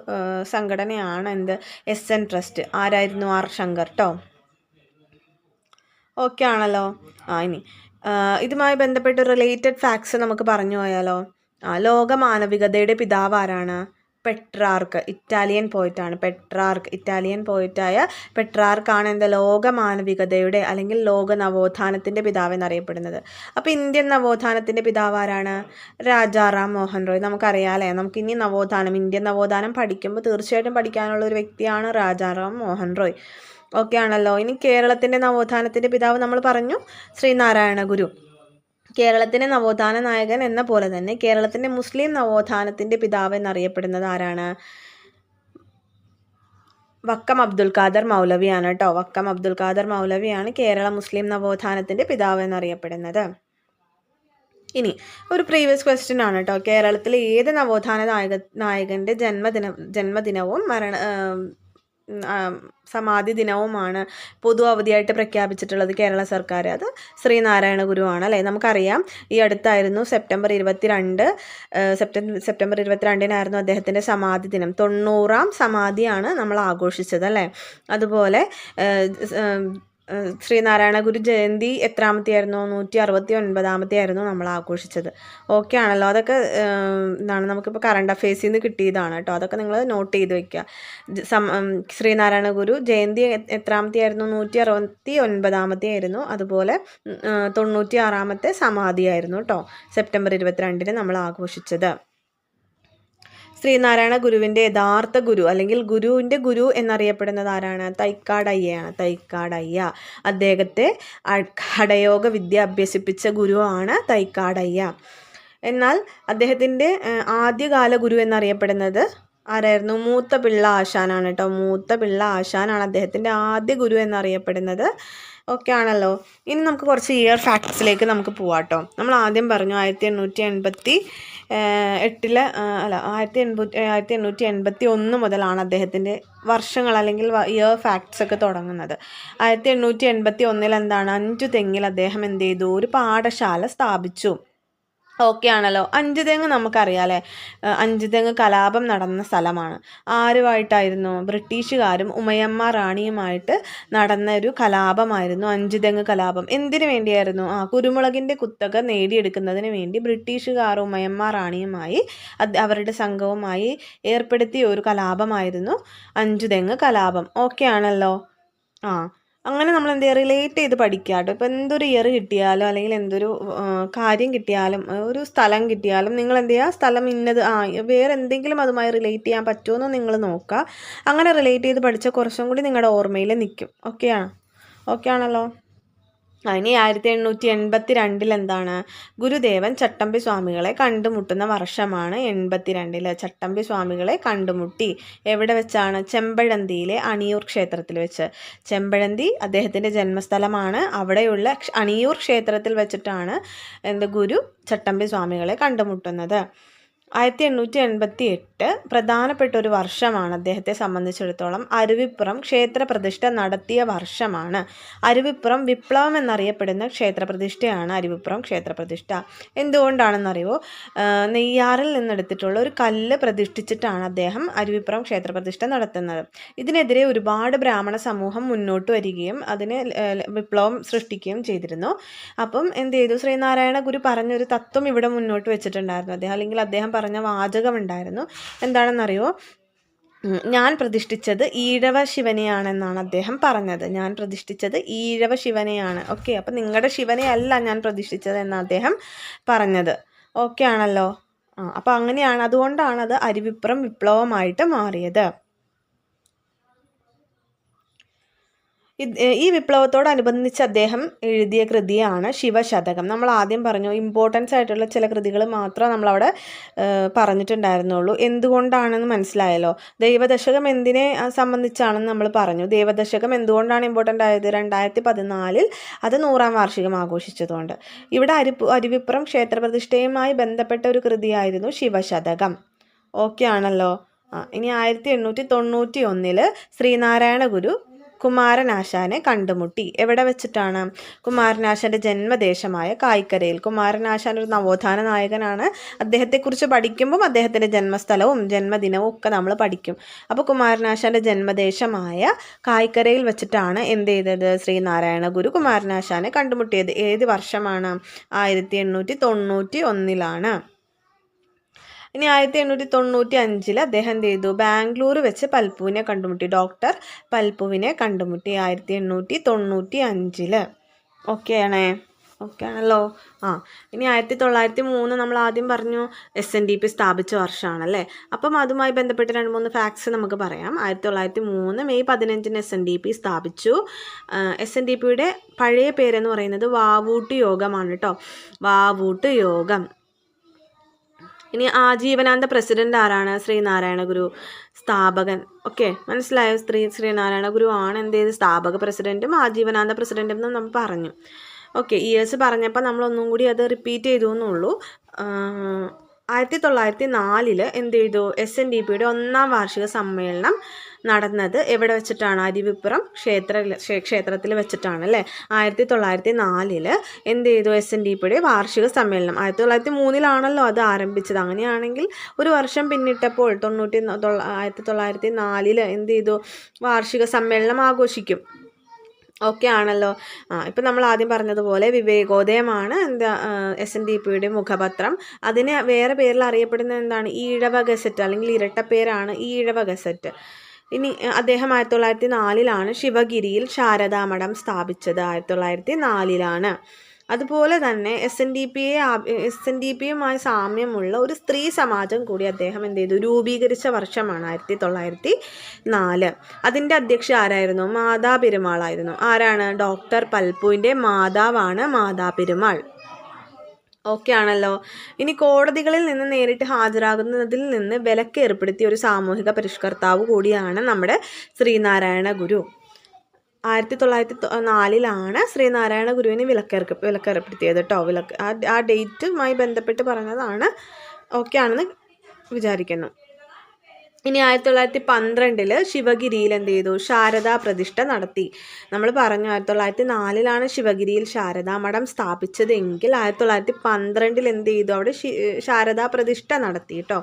സംഘടനയാണ് എന്ത്? S N trust. ആരായിരുന്നു ആർ ശങ്കർ? കേട്ടോ ഓക്കെ ആണല്ലോ. ആ ഇനി ഇതുമായി ബന്ധപ്പെട്ട് റിലേറ്റഡ് ഫാക്ട്സ് നമുക്ക് പറഞ്ഞു പോയാലോ? ആ ലോക മാനവികതയുടെ പിതാവ് ആരാണ് പെട്രാർക്ക് ഇറ്റാലിയൻ പോയിട്ടാണ് പെട്രാർക്ക് ഇറ്റാലിയൻ പോയിട്ടായ പെട്രാർക്കാണ് എന്താ ലോക മാനവികതയുടെ അല്ലെങ്കിൽ ലോക നവോത്ഥാനത്തിന്റെ പിതാവ് എന്നറിയപ്പെടുന്നത്. അപ്പോൾ ഇന്ത്യൻ നവോത്ഥാനത്തിന്റെ പിതാവ് ആരാണ് രാജാറാം മോഹൻ റോയ്. നമുക്കറിയാമല്ലേ നമുക്ക് ഇനി നവോത്ഥാനം ഇന്ത്യൻ നവോത്ഥാനം പഠിക്കുമ്പോൾ തീർച്ചയായിട്ടും പഠിക്കാനുള്ള ഒരു വ്യക്തിയാണ് രാജാറാം മോഹൻ റോയ്. ഓക്കെ ആണല്ലോ ഇനി കേരളത്തിന്റെ നവോത്ഥാനത്തിന്റെ പിതാവ് നമ്മൾ പറഞ്ഞു ശ്രീനാരായണ ഗുരു കേരളത്തിന്റെ നവോത്ഥാന നായകൻ എന്ന പോലെ തന്നെ കേരളത്തിന്റെ മുസ്ലിം നവോത്ഥാനത്തിന്റെ പിതാവ് എന്നറിയപ്പെടുന്നത് ആരാണ്? വക്കം അബ്ദുൽ ഖാദർ മൗലവിയാണ് കേട്ടോ. വക്കം അബ്ദുൽ ഖാദർ മൗലവിയാണ് കേരള മുസ്ലിം നവോത്ഥാനത്തിന്റെ പിതാവ് എന്നറിയപ്പെടുന്നത്. ഇനി ഒരു പ്രീവിയസ് ക്വസ്റ്റ്യൻ ആണ് കേട്ടോ. കേരളത്തിലെ ഏത് നവോത്ഥാന നായക നായകന്റെ ജന്മദിനം ജന്മദിനവും മരണ സമാധി ദിനവുമാണ് പൊതു അവധിയായിട്ട് പ്രഖ്യാപിച്ചിട്ടുള്ളത് കേരള സർക്കാർ. അത് ശ്രീനാരായണ ഗുരുവാണ് അല്ലേ? നമുക്കറിയാം. ഈ അടുത്തായിരുന്നു സെപ്റ്റംബർ ഇരുപത്തിരണ്ട് സെപ്റ്റംബർ സെപ്റ്റംബർ ഇരുപത്തിരണ്ടിനായിരുന്നു അദ്ദേഹത്തിന്റെ സമാധി ദിനം. തൊണ്ണൂറാം സമാധിയാണ് നമ്മൾ ആഘോഷിച്ചത് അല്ലേ? അതുപോലെ ശ്രീനാരായണ ഗുരു ജയന്തി എത്രാമത്തെ ആയിരുന്നു നൂറ്റി അറുപത്തി ഒൻപതാമത്തെ ആയിരുന്നു നമ്മൾ ആഘോഷിച്ചത്. ഓക്കെ ആണല്ലോ. അതൊക്കെ എന്താണ് നമുക്കിപ്പോൾ കറണ്ട് അഫയേഴ്സിൽ നിന്ന് കിട്ടിയതാണ് കേട്ടോ. അതൊക്കെ നിങ്ങൾ നോട്ട് ചെയ്ത് വയ്ക്കുക ശ്രീനാരായണ ഗുരു ജയന്തി എ- എത്രാമത്തെ ആയിരുന്നു നൂറ്റി അറുപത്തി ഒൻപതാമത്തെ ആയിരുന്നു അതുപോലെ തൊണ്ണൂറ്റി ആറാമത്തെ സമാധിയായിരുന്നു കേട്ടോ. സെപ്റ്റംബർ ഇരുപത്തിരണ്ടിന് നമ്മൾ ആഘോഷിച്ചത്. ശ്രീനാരായണ ഗുരുവിന്റെ യഥാർത്ഥ ഗുരു അല്ലെങ്കിൽ ഗുരുവിന്റെ ഗുരു എന്നറിയപ്പെടുന്നത് ആരാണ്? തൈക്കാടയ്യയാണ് തൈക്കാടയ്യ. അദ്ദേഹത്തെ ഹടയോഗ വിദ്യ അഭ്യസിപ്പിച്ച ഗുരുവാണ് തൈക്കാടയ്യ. എന്നാൽ അദ്ദേഹത്തിന്റെ ആദ്യകാല ഗുരു എന്നറിയപ്പെടുന്നത് ആരായിരുന്നു? മൂത്ത പിള്ള ആശാനാണ് കേട്ടോ മൂത്ത പിള്ള ആശാനാണ് അദ്ദേഹത്തിന്റെ ആദ്യ ഗുരു എന്നറിയപ്പെടുന്നത്. ഓക്കെ ആണല്ലോ. ഇനി നമുക്ക് കുറച്ച് ഇയർ ഫാക്ട്സിലേക്ക് നമുക്ക് പോവാം കേട്ടോ നമ്മൾ ആദ്യം പറഞ്ഞു ആയിരത്തി എണ്ണൂറ്റി എൺപത്തി എട്ടിൽ അല്ല ആയിരത്തി എൺപത്തി ആയിരത്തി എണ്ണൂറ്റി എൺപത്തി ഒന്ന് മുതലാണ് അദ്ദേഹത്തിന്റെ വർഷങ്ങൾ അല്ലെങ്കിൽ ഇയർ ഫാക്ട്സ് ഒക്കെ തുടങ്ങുന്നത്. ആയിരത്തി എണ്ണൂറ്റി എൺപത്തി ഒന്നിൽ എന്താണ് അഞ്ചു തെങ്ങിൽ അദ്ദേഹം എന്ത് ചെയ്തു? ഒരു പാഠശാല സ്ഥാപിച്ചു. ഓക്കെ ആണല്ലോ. അഞ്ച് തെങ്ങ് നമുക്കറിയാം അല്ലേ ഏഹ് അഞ്ച് തെങ്ങ് കലാപം നടന്ന സ്ഥലമാണ്. ആരുമായിട്ടായിരുന്നു? ബ്രിട്ടീഷുകാരും ഉമയമ്മ റാണിയുമായിട്ട് നടന്ന ഒരു കലാപമായിരുന്നു അഞ്ച് തെങ്ങ് കലാപം. എന്തിനു വേണ്ടിയായിരുന്നു? ആ കുരുമുളകിന്റെ കുത്തക നേടിയെടുക്കുന്നതിന് വേണ്ടി ബ്രിട്ടീഷുകാർ ഉമയമ്മ റാണിയുമായി അവരുടെ സംഘവുമായി ഏർപ്പെടുത്തിയ ഒരു കലാപമായിരുന്നു അഞ്ചു തെങ്ങ് കലാപം. ഓക്കെ ആണല്ലോ. ആ അങ്ങനെ നമ്മൾ എന്ത് ചെയ്യുക? റിലേറ്റ് ചെയ്ത് പഠിക്കുക കേട്ടോ. ഇപ്പം എന്തൊരു ഇയർ കിട്ടിയാലും അല്ലെങ്കിൽ എന്തൊരു കാര്യം കിട്ടിയാലും ഒരു സ്ഥലം കിട്ടിയാലും നിങ്ങൾ എന്ത് ചെയ്യുക? സ്ഥലം ഇന്നത് ആ വേറെ എന്തെങ്കിലും അതുമായി റിലേറ്റ് ചെയ്യാൻ പറ്റുമോ എന്ന് നിങ്ങൾ നോക്കുക. അങ്ങനെ റിലേറ്റ് ചെയ്ത് പഠിച്ചാൽ കുറച്ചും കൂടി നിങ്ങളുടെ ഓർമ്മയിൽ നിൽക്കും. ഓക്കെയാണ് ഓക്കെ ആണല്ലോ? ഇനി ആയിരത്തി എണ്ണൂറ്റി എൺപത്തി രണ്ടിൽ എന്താണ് ഗുരുദേവൻ ചട്ടമ്പി സ്വാമികളെ കണ്ടുമുട്ടുന്ന വർഷമാണ് എൺപത്തി രണ്ടിൽ ചട്ടമ്പി സ്വാമികളെ കണ്ടുമുട്ടി. എവിടെ വെച്ചാണ്? ചെമ്പഴന്തിയിലെ അണിയൂർ ക്ഷേത്രത്തിൽ വെച്ച്. ചെമ്പഴന്തി അദ്ദേഹത്തിന്റെ ജന്മസ്ഥലമാണ്. അവിടെയുള്ള അണിയൂർ ക്ഷേത്രത്തിൽ വെച്ചിട്ടാണ് എന്ത് ഗുരു ചട്ടമ്പി സ്വാമികളെ കണ്ടുമുട്ടുന്നത്. ആയിരത്തി എണ്ണൂറ്റി എൺപത്തി എട്ട് പ്രധാനപ്പെട്ട ഒരു വർഷമാണ് അദ്ദേഹത്തെ സംബന്ധിച്ചിടത്തോളം അരുവിപ്പുറം ക്ഷേത്രപ്രതിഷ്ഠ നടത്തിയ വർഷമാണ്. അരുവിപ്പുറം വിപ്ലവം എന്നറിയപ്പെടുന്ന ക്ഷേത്ര പ്രതിഷ്ഠയാണ് അരുവിപ്പുറം ക്ഷേത്രപ്രതിഷ്ഠ. എന്തുകൊണ്ടാണെന്നറിയോ നെയ്യാറിൽ നിന്നെടുത്തിട്ടുള്ള ഒരു കല്ല് പ്രതിഷ്ഠിച്ചിട്ടാണ് അദ്ദേഹം അരുവിപ്പുറം ക്ഷേത്രപ്രതിഷ്ഠ നടത്തുന്നത്. ഇതിനെതിരെ ഒരുപാട് ബ്രാഹ്മണ സമൂഹം മുന്നോട്ട് വരികയും അതിന് വിപ്ലവം സൃഷ്ടിക്കുകയും ചെയ്തിരുന്നു. അപ്പം എന്ത് ചെയ്തു? ശ്രീനാരായണ ഗുരു പറഞ്ഞൊരു തത്വം ഇവിടെ മുന്നോട്ട് വെച്ചിട്ടുണ്ടായിരുന്നു. അദ്ദേഹം അല്ലെങ്കിൽ അദ്ദേഹം പറഞ്ഞ വാചകം ഉണ്ടായിരുന്നു എന്താണെന്നറിയോ ഞാൻ പ്രതിഷ്ഠിച്ചത് ഈഴവ ശിവനെയാണെന്നാണ് അദ്ദേഹം പറഞ്ഞത്. ഞാൻ പ്രതിഷ്ഠിച്ചത് ഈഴവ ശിവനെയാണ്. ഓക്കെ അപ്പം നിങ്ങളുടെ ശിവനെയല്ല ഞാൻ പ്രതിഷ്ഠിച്ചത് എന്നാണ് അദ്ദേഹം പറഞ്ഞത്. ഓക്കെ ആണല്ലോ? ആ അപ്പം അങ്ങനെയാണ്. അതുകൊണ്ടാണ് അത് അരുവിപ്പുറം വിപ്ലവമായിട്ട് മാറിയത്. ഈ വിപ്ലവത്തോടനുബന്ധിച്ച് അദ്ദേഹം എഴുതിയ കൃതിയാണ് ശിവശതകം. നമ്മൾ ആദ്യം പറഞ്ഞു ഇമ്പോർട്ടൻസ് ആയിട്ടുള്ള ചില കൃതികൾ മാത്രമേ നമ്മളവിടെ പറഞ്ഞിട്ടുണ്ടായിരുന്നുള്ളൂ. എന്തുകൊണ്ടാണെന്ന് മനസ്സിലായല്ലോ? ദൈവദശകം എന്തിനെ സംബന്ധിച്ചാണെന്ന് നമ്മൾ പറഞ്ഞു. ദൈവദശകം എന്തുകൊണ്ടാണ് ഇമ്പോർട്ടന്റ് ആയത്? രണ്ടായിരത്തി പതിനാലിൽ അത് നൂറാം വാർഷികം ആഘോഷിച്ചതുകൊണ്ട്. ഇവിടെ അരിപ്പ് അരുവിപ്പുറം ക്ഷേത്രപ്രതിഷ്ഠയുമായി ബന്ധപ്പെട്ട ഒരു കൃതിയായിരുന്നു ശിവശതകം. ഓക്കെ ആണല്ലോ? ഇനി ആയിരത്തി എണ്ണൂറ്റി തൊണ്ണൂറ്റി ഒന്നിൽ ശ്രീനാരായണ ഗുരു കുമാരനാശാനെ കണ്ടുമുട്ടി. എവിടെ വെച്ചിട്ടാണ്? കുമാരനാശാന്റെ ജന്മദേശമായ കായ്ക്കരയിൽ. കുമാരനാശാൻ ഒരു നവോത്ഥാന നായകനാണ്. അദ്ദേഹത്തെക്കുറിച്ച് പഠിക്കുമ്പം അദ്ദേഹത്തിന്റെ ജന്മസ്ഥലവും ജന്മദിനവും ഒക്കെ നമ്മൾ പഠിക്കും. അപ്പോൾ കുമാരനാശാന്റെ ജന്മദേശമായ കായ്ക്കരയിൽ വെച്ചിട്ടാണ് എന്ത് ചെയ്തത്? ശ്രീനാരായണ ഗുരു കുമാരനാശാനെ കണ്ടുമുട്ടിയത്. ഏത് വർഷമാണ്? ആയിരത്തി എണ്ണൂറ്റി തൊണ്ണൂറ്റി ഒന്നിലാണ്. ഇനി ആയിരത്തി എണ്ണൂറ്റി തൊണ്ണൂറ്റി അഞ്ചിൽ അദ്ദേഹം എന്ത് ചെയ്തു ബാംഗ്ലൂർ വെച്ച് പൽപ്പുവിനെ കണ്ടുമുട്ടി. ഡോക്ടർ പൽപ്പുവിനെ കണ്ടുമുട്ടി ആയിരത്തി എണ്ണൂറ്റി തൊണ്ണൂറ്റി അഞ്ചിൽ ഓക്കെ ആണേ? ഓക്കെ ആണല്ലോ. ആ ഇനി ആയിരത്തി തൊള്ളായിരത്തി മൂന്ന് നമ്മൾ ആദ്യം പറഞ്ഞു എസ് എൻ ഡി പി സ്ഥാപിച്ച വർഷമാണല്ലേ അപ്പം അതുമായി ബന്ധപ്പെട്ട് രണ്ട് മൂന്ന് ഫാക്ട്സ് നമുക്ക് പറയാം. ആയിരത്തി തൊള്ളായിരത്തി മൂന്ന് മെയ് പതിനഞ്ചിന് എസ് എൻ ഡി പി സ്ഥാപിച്ചു. എസ് എൻ ഡി പിയുടെ പഴയ പേരെന്ന് പറയുന്നത് വാവൂട്ട് യോഗമാണ് കേട്ടോ. വാവൂട്ട് യോഗം. ഇനി ആജീവനാന്ത പ്രസിഡന്റ് ആരാണ്? ശ്രീനാരായണ ഗുരു. സ്ഥാപകൻ. ഓക്കെ മനസ്സിലായോ? ശ്രീ ശ്രീനാരായണ ഗുരു ആണ് എന്ത് ചെയ്ത്? സ്ഥാപക പ്രസിഡന്റും ആജീവനാന്ത പ്രസിഡന്റും എന്ന് നമ്മൾ പറഞ്ഞു. ഓക്കെ ഇയേഴ്സ് പറഞ്ഞപ്പോൾ നമ്മളൊന്നും കൂടി അത് റിപ്പീറ്റ് ചെയ്തു എന്നുള്ളൂ. ആയിരത്തി തൊള്ളായിരത്തി നാലിൽ എന്ത് ചെയ്തു എസ് എൻ ഡി പിയുടെ ഒന്നാം വാർഷിക സമ്മേളനം നടന്നത് എവിടെ വെച്ചിട്ടാണ്? അരുവിപ്പുറം ക്ഷേത്ര ക്ഷേത്രത്തിൽ വെച്ചിട്ടാണ് അല്ലേ? ആയിരത്തി തൊള്ളായിരത്തി നാലിൽ എന്ത് ചെയ്തു എസ് എൻ ഡി പിയുടെ വാർഷിക സമ്മേളനം? ആയിരത്തി തൊള്ളായിരത്തി മൂന്നിലാണല്ലോ അത് ആരംഭിച്ചത്. അങ്ങനെയാണെങ്കിൽ ഒരു വർഷം പിന്നിട്ടപ്പോൾ തൊണ്ണൂറ്റി ആയിരത്തി തൊള്ളായിരത്തി നാലിൽ എന്ത് ചെയ്തു വാർഷിക സമ്മേളനം ആഘോഷിക്കും. ഓക്കെ ആണല്ലോ. ആ ഇപ്പം നമ്മൾ ആദ്യം പറഞ്ഞതുപോലെ വിവേകോദയമാണ് എന്താ എസ് എൻ ഡി പിയുടെ മുഖപത്രം. അതിന് വേറെ പേരിൽ അറിയപ്പെടുന്ന എന്താണ്? ഈഴവ ഗസറ്റ് അല്ലെങ്കിൽ ഇരട്ടപ്പേരാണ് ഈഴവ ഗസറ്റ്. ഇനി അദ്ദേഹം ആയിരത്തി തൊള്ളായിരത്തി നാലിലാണ് ശിവഗിരിയിൽ ശാരദാമഠം സ്ഥാപിച്ചത്. ആയിരത്തി തൊള്ളായിരത്തി നാലിലാണ്. അതുപോലെ തന്നെ എസ് എൻ ഡി പിയെ എസ് എൻ ഡി പിയുമായി സാമ്യമുള്ള ഒരു സ്ത്രീ സമാജം കൂടി അദ്ദേഹം എന്ത് ചെയ്തു? രൂപീകരിച്ച വർഷമാണ് ആയിരത്തി തൊള്ളായിരത്തി നാല് അതിന്റെ അധ്യക്ഷ ആരായിരുന്നു? മാതാ പെരുമാളായിരുന്നു. ആരാണ്? ഡോക്ടർ പൽപ്പുവിന്റെ മാതാവാണ് മാതാ പെരുമാൾ. ഓക്കെ ആണല്ലോ. ഇനി കോടതികളിൽ നിന്ന് നേരിട്ട് ഹാജരാകുന്നതിൽ നിന്ന് വിലക്ക് ഏർപ്പെടുത്തിയ ഒരു സാമൂഹിക പരിഷ്കർത്താവ് കൂടിയാണ് നമ്മുടെ ശ്രീനാരായണ ഗുരു. ആയിരത്തി തൊള്ളായിരത്തി നാലിലാണ് ശ്രീനാരായണ ഗുരുവിനെ വിലക്കേർക്ക് വിലക്കേർപ്പെടുത്തിയത് കേട്ടോ വിലക്ക് ആ ഡേറ്റുമായി ബന്ധപ്പെട്ട് പറഞ്ഞതാണ്. ഓക്കെ ആണെന്ന് വിചാരിക്കുന്നു. ഇനി ആയിരത്തി തൊള്ളായിരത്തി പന്ത്രണ്ടിൽ ശിവഗിരിയിൽ എന്ത് ചെയ്തു? ശാരദാ പ്രതിഷ്ഠ നടത്തി. നമ്മൾ പറഞ്ഞു ആയിരത്തി തൊള്ളായിരത്തി നാലിലാണ് ശിവഗിരിയിൽ ശാരദാ മഠം സ്ഥാപിച്ചതെങ്കിൽ ആയിരത്തി തൊള്ളായിരത്തി പന്ത്രണ്ടിൽ എന്ത് ചെയ്തു? അവിടെ ശാരദാ പ്രതിഷ്ഠ നടത്തി കേട്ടോ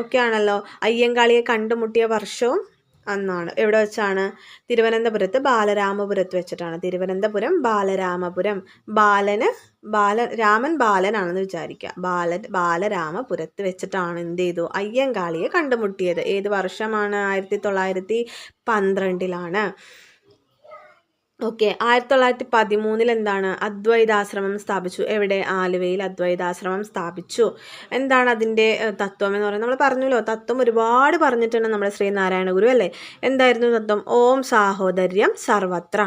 ഓക്കെ ആണല്ലോ. അയ്യങ്കാളിയെ കണ്ടുമുട്ടിയ വർഷവും അന്നാണ്. എവിടെ വെച്ചാണ്? തിരുവനന്തപുരത്ത് ബാലരാമപുരത്ത് വെച്ചിട്ടാണ്. തിരുവനന്തപുരം ബാലരാമപുരം. ബാലന് ബാല രാമൻ ബാലനാണെന്ന് വിചാരിക്കുക. ബാല ബാലരാമപുരത്ത് വെച്ചിട്ടാണ് എന്ത് ചെയ്തു? അയ്യങ്കാളിയെ കണ്ടുമുട്ടിയത്. ഏത് വർഷമാണ്? ആയിരത്തി തൊള്ളായിരത്തി പന്ത്രണ്ടിലാണ്. ഓക്കെ ആയിരത്തി തൊള്ളായിരത്തി പതിമൂന്നിൽ എന്താണ് അദ്വൈതാശ്രമം സ്ഥാപിച്ചു? എവിടെ? ആലുവയിൽ അദ്വൈതാശ്രമം സ്ഥാപിച്ചു. എന്താണ് അതിന്റെ തത്വം എന്ന് പറയുന്നത്? നമ്മൾ പറഞ്ഞല്ലോ തത്വം ഒരുപാട് പറഞ്ഞിട്ടുണ്ട് നമ്മുടെ ശ്രീനാരായണ ഗുരു അല്ലേ? എന്തായിരുന്നു തത്വം? ഓം സാഹോദര്യം സർവത്ര.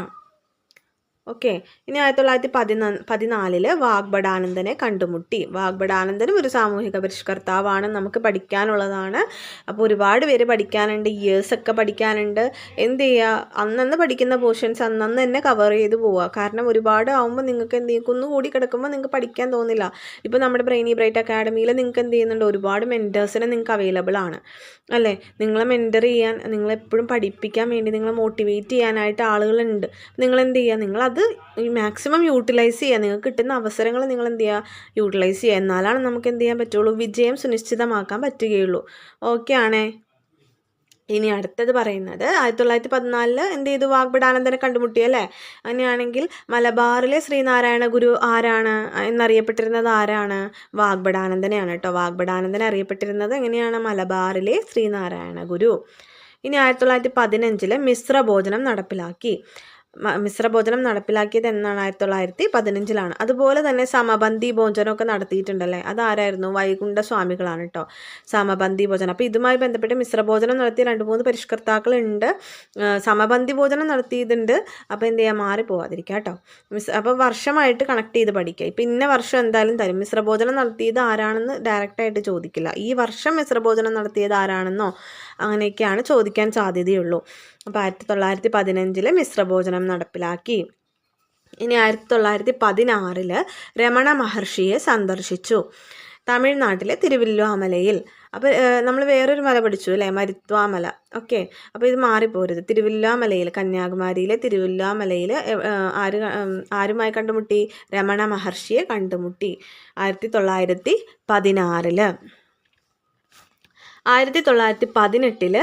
ഓക്കെ. ഇനി ആയിരത്തി തൊള്ളായിരത്തി പതിനാ പതിനാലിൽ വാഗ്ബടാനന്ദനെ കണ്ടുമുട്ടി. വാഗ്ബടാനന്ദനും ഒരു സാമൂഹിക പരിഷ്കർത്താവാണ്. നമുക്ക് പഠിക്കാനുള്ളതാണ്. അപ്പോൾ ഒരുപാട് പേര് പഠിക്കാനുണ്ട് ഇയേഴ്സ് ഒക്കെ പഠിക്കാനുണ്ട്. എന്ത് ചെയ്യുക അന്നന്ന് പഠിക്കുന്ന പോർഷൻസ് അന്നന്ന് തന്നെ കവർ ചെയ്ത് പോവുക കാരണം ഒരുപാട് ആകുമ്പോൾ നിങ്ങൾക്ക് എന്ത് ചെയ്യും? കുന്നുകൂടി കിടക്കുമ്പോൾ നിങ്ങൾക്ക് പഠിക്കാൻ തോന്നില്ല. ഇപ്പോൾ നമ്മുടെ ബ്രെയിനി ബ്രൈറ്റ് അക്കാഡമിയിൽ നിങ്ങൾക്ക് എന്ത് ചെയ്യുന്നുണ്ട്? ഒരുപാട് മെന്റേഴ്സിനെ നിങ്ങൾക്ക് അവൈലബിൾ ആണ്. അല്ലേ? നിങ്ങളെ മെന്റർ ചെയ്യാൻ നിങ്ങളെപ്പോഴും പഠിപ്പിക്കാൻ വേണ്ടി നിങ്ങളെ മോട്ടിവേറ്റ് ചെയ്യാനായിട്ട് ആളുകളുണ്ട്. നിങ്ങൾ എന്ത് ചെയ്യുക നിങ്ങളത് മാക്സിമം യൂട്ടിലൈസ് ചെയ്യുക നിങ്ങൾക്ക് കിട്ടുന്ന അവസരങ്ങൾ നിങ്ങൾ എന്ത് ചെയ്യുക? യൂട്ടിലൈസ് ചെയ്യുക. എന്നാലാണ് നമുക്ക് എന്ത് ചെയ്യാൻ പറ്റുള്ളൂ? വിജയം സുനിശ്ചിതമാക്കാൻ പറ്റുകയുള്ളൂ. ഓക്കെ ആണേ. ഇനി അടുത്തത് പറയുന്നത് ആയിരത്തി തൊള്ളായിരത്തി പതിനാലിൽ എന്ത് ചെയ്തു? വാഗ്ബിഡാനന്ദനെ കണ്ടുമുട്ടി അല്ലേ? അങ്ങനെയാണെങ്കിൽ മലബാറിലെ ശ്രീനാരായണ ഗുരു ആരാണ്? എന്നറിയപ്പെട്ടിരുന്നത് ആരാണ്? വാഗ്ബിഡാനന്ദനെയാണ് കേട്ടോ. വാഗ്ബിഡാനന്ദനെ അറിയപ്പെട്ടിരുന്നത് എങ്ങനെയാണ്? മലബാറിലെ ശ്രീനാരായണ ഗുരു. ഇനി ആയിരത്തി തൊള്ളായിരത്തി പതിനഞ്ചിൽ മിശ്ര ഭോജനം നടപ്പിലാക്കി. മ- മിശ്ര ഭോജനം നടപ്പിലാക്കിയത് എന്നാണ് ആയിരത്തി തൊള്ളായിരത്തി പതിനഞ്ചിലാണ് അതുപോലെ തന്നെ സമബന്ധി ഭോജനമൊക്കെ നടത്തിയിട്ടുണ്ടല്ലേ? അതാരായിരുന്നു? വൈകുണ്ഠ സ്വാമികളാണ് കേട്ടോ സമബന്ധി ഭോജനം. അപ്പോൾ ഇതുമായി ബന്ധപ്പെട്ട് മിശ്രഭോജനം നടത്തിയ രണ്ട് മൂന്ന് പരിഷ്കർത്താക്കളുണ്ട്. സമബന്ധി ഭോജനം നടത്തിയിട്ടുണ്ട് അപ്പോൾ എന്ത് ചെയ്യുക മാറി പോകാതിരിക്കുക കേട്ടോ മിസ് അപ്പോൾ വർഷമായിട്ട് കണക്ട് ചെയ്ത് പഠിക്കുക ഇപ്പം ഇന്ന വർഷം എന്തായാലും തരും. മിശ്രഭോജനം നടത്തിയത് ആരാണെന്ന് ഡയറക്റ്റായിട്ട് ചോദിക്കില്ല. ഈ വർഷം മിശ്രഭോജനം നടത്തിയത് ആരാണെന്നോ അങ്ങനെയൊക്കെയാണ് ചോദിക്കാൻ സാധ്യതയുള്ളൂ. അപ്പോൾ ആയിരത്തി തൊള്ളായിരത്തി പതിനഞ്ചിൽ മിശ്രഭോജനം നടപ്പിലാക്കി. ഇനി ആയിരത്തി തൊള്ളായിരത്തി പതിനാറിൽ രമണ മഹർഷിയെ സന്ദർശിച്ചു. തമിഴ്നാട്ടിലെ തിരുവല്ലുവാമലയിൽ അപ്പോൾ നമ്മൾ വേറൊരു മല പഠിച്ചു അല്ലേ? മരുത്വാമല. ഓക്കെ. അപ്പോൾ ഇത് മാറിപ്പോരുത്. തിരുവല്ലുവാമലയിൽ കന്യാകുമാരിയിലെ തിരുവല്ലുവാമലയിൽ ആര് ആരുമായി കണ്ടുമുട്ടി? രമണ മഹർഷിയെ കണ്ടുമുട്ടി ആയിരത്തി തൊള്ളായിരത്തി പതിനാറിൽ ആയിരത്തി തൊള്ളായിരത്തി പതിനെട്ടിൽ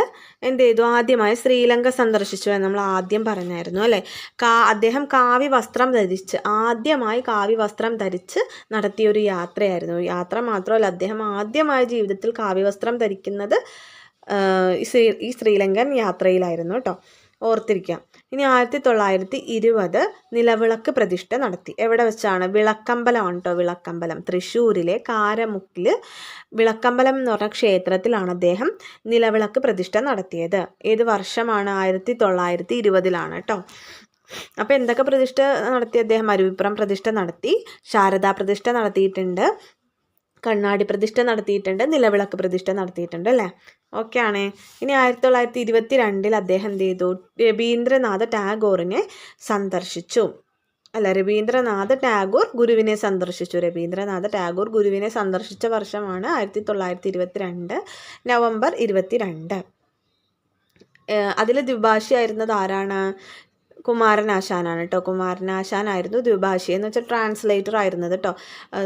എന്ത് ചെയ്തു ആദ്യമായി ശ്രീലങ്ക സന്ദർശിച്ചു എന്ന് നമ്മൾ ആദ്യം പറഞ്ഞായിരുന്നു അല്ലേ? കാ അദ്ദേഹം കാവ്യ വസ്ത്രം ധരിച്ച് ആദ്യമായി കാവ്യ വസ്ത്രം ധരിച്ച് നടത്തിയ ഒരു യാത്രയായിരുന്നു. യാത്ര മാത്രമല്ല അദ്ദേഹം ആദ്യമായി ജീവിതത്തിൽ കാവ്യ വസ്ത്രം ധരിക്കുന്നത് ഈ ശ്രീ ഈ ശ്രീലങ്കൻ യാത്രയിലായിരുന്നു കേട്ടോ. ഓർത്തിരിക്കാം. ഇനി ആയിരത്തി തൊള്ളായിരത്തി ഇരുപത് നിലവിളക്ക് പ്രതിഷ്ഠ നടത്തി. എവിടെ വെച്ചാണ്? വിളക്കമ്പലമാണ് കേട്ടോ വിളക്കമ്പലം. തൃശ്ശൂരിലെ കാരമുക്കിൽ വിളക്കമ്പലം എന്ന് പറഞ്ഞ ക്ഷേത്രത്തിലാണ് അദ്ദേഹം നിലവിളക്ക് പ്രതിഷ്ഠ നടത്തിയത്. ഏത് വർഷമാണ്? ആയിരത്തി തൊള്ളായിരത്തി ഇരുപതിലാണ് കേട്ടോ അപ്പോൾ എന്തൊക്കെ പ്രതിഷ്ഠ നടത്തി അദ്ദേഹം? അരുവിപ്പുറം പ്രതിഷ്ഠ നടത്തി ശാരദാ പ്രതിഷ്ഠ നടത്തിയിട്ടുണ്ട്. കണ്ണാടി പ്രതിഷ്ഠ നടത്തിയിട്ടുണ്ട് നിലവിളക്ക് പ്രതിഷ്ഠ നടത്തിയിട്ടുണ്ട് അല്ലേ? ഓക്കെ ആണ്. ഇനി ആയിരത്തി തൊള്ളായിരത്തി ഇരുപത്തി രണ്ടിൽ അദ്ദേഹം എന്ത് ചെയ്തു? രവീന്ദ്രനാഥ ടാഗോറിനെ സന്ദർശിച്ചു. അല്ല രവീന്ദ്രനാഥ ടാഗോർ ഗുരുവിനെ സന്ദർശിച്ചു. രവീന്ദ്രനാഥ ടാഗോർ ഗുരുവിനെ സന്ദർശിച്ച വർഷമാണ് ആയിരത്തി തൊള്ളായിരത്തി ഇരുപത്തി രണ്ട് നവംബർ ഇരുപത്തി രണ്ട് അതിൽ ദ്വിഭാഷിയായിരുന്നത് ആരാണ്? കുമാരനാശാനാണ് കേട്ടോ കുമാരനാശാനായിരുന്നു ദ്വിഭാഷി എന്ന് വെച്ചാൽ ട്രാൻസ്ലേറ്റർ ആയിരുന്നത് കേട്ടോ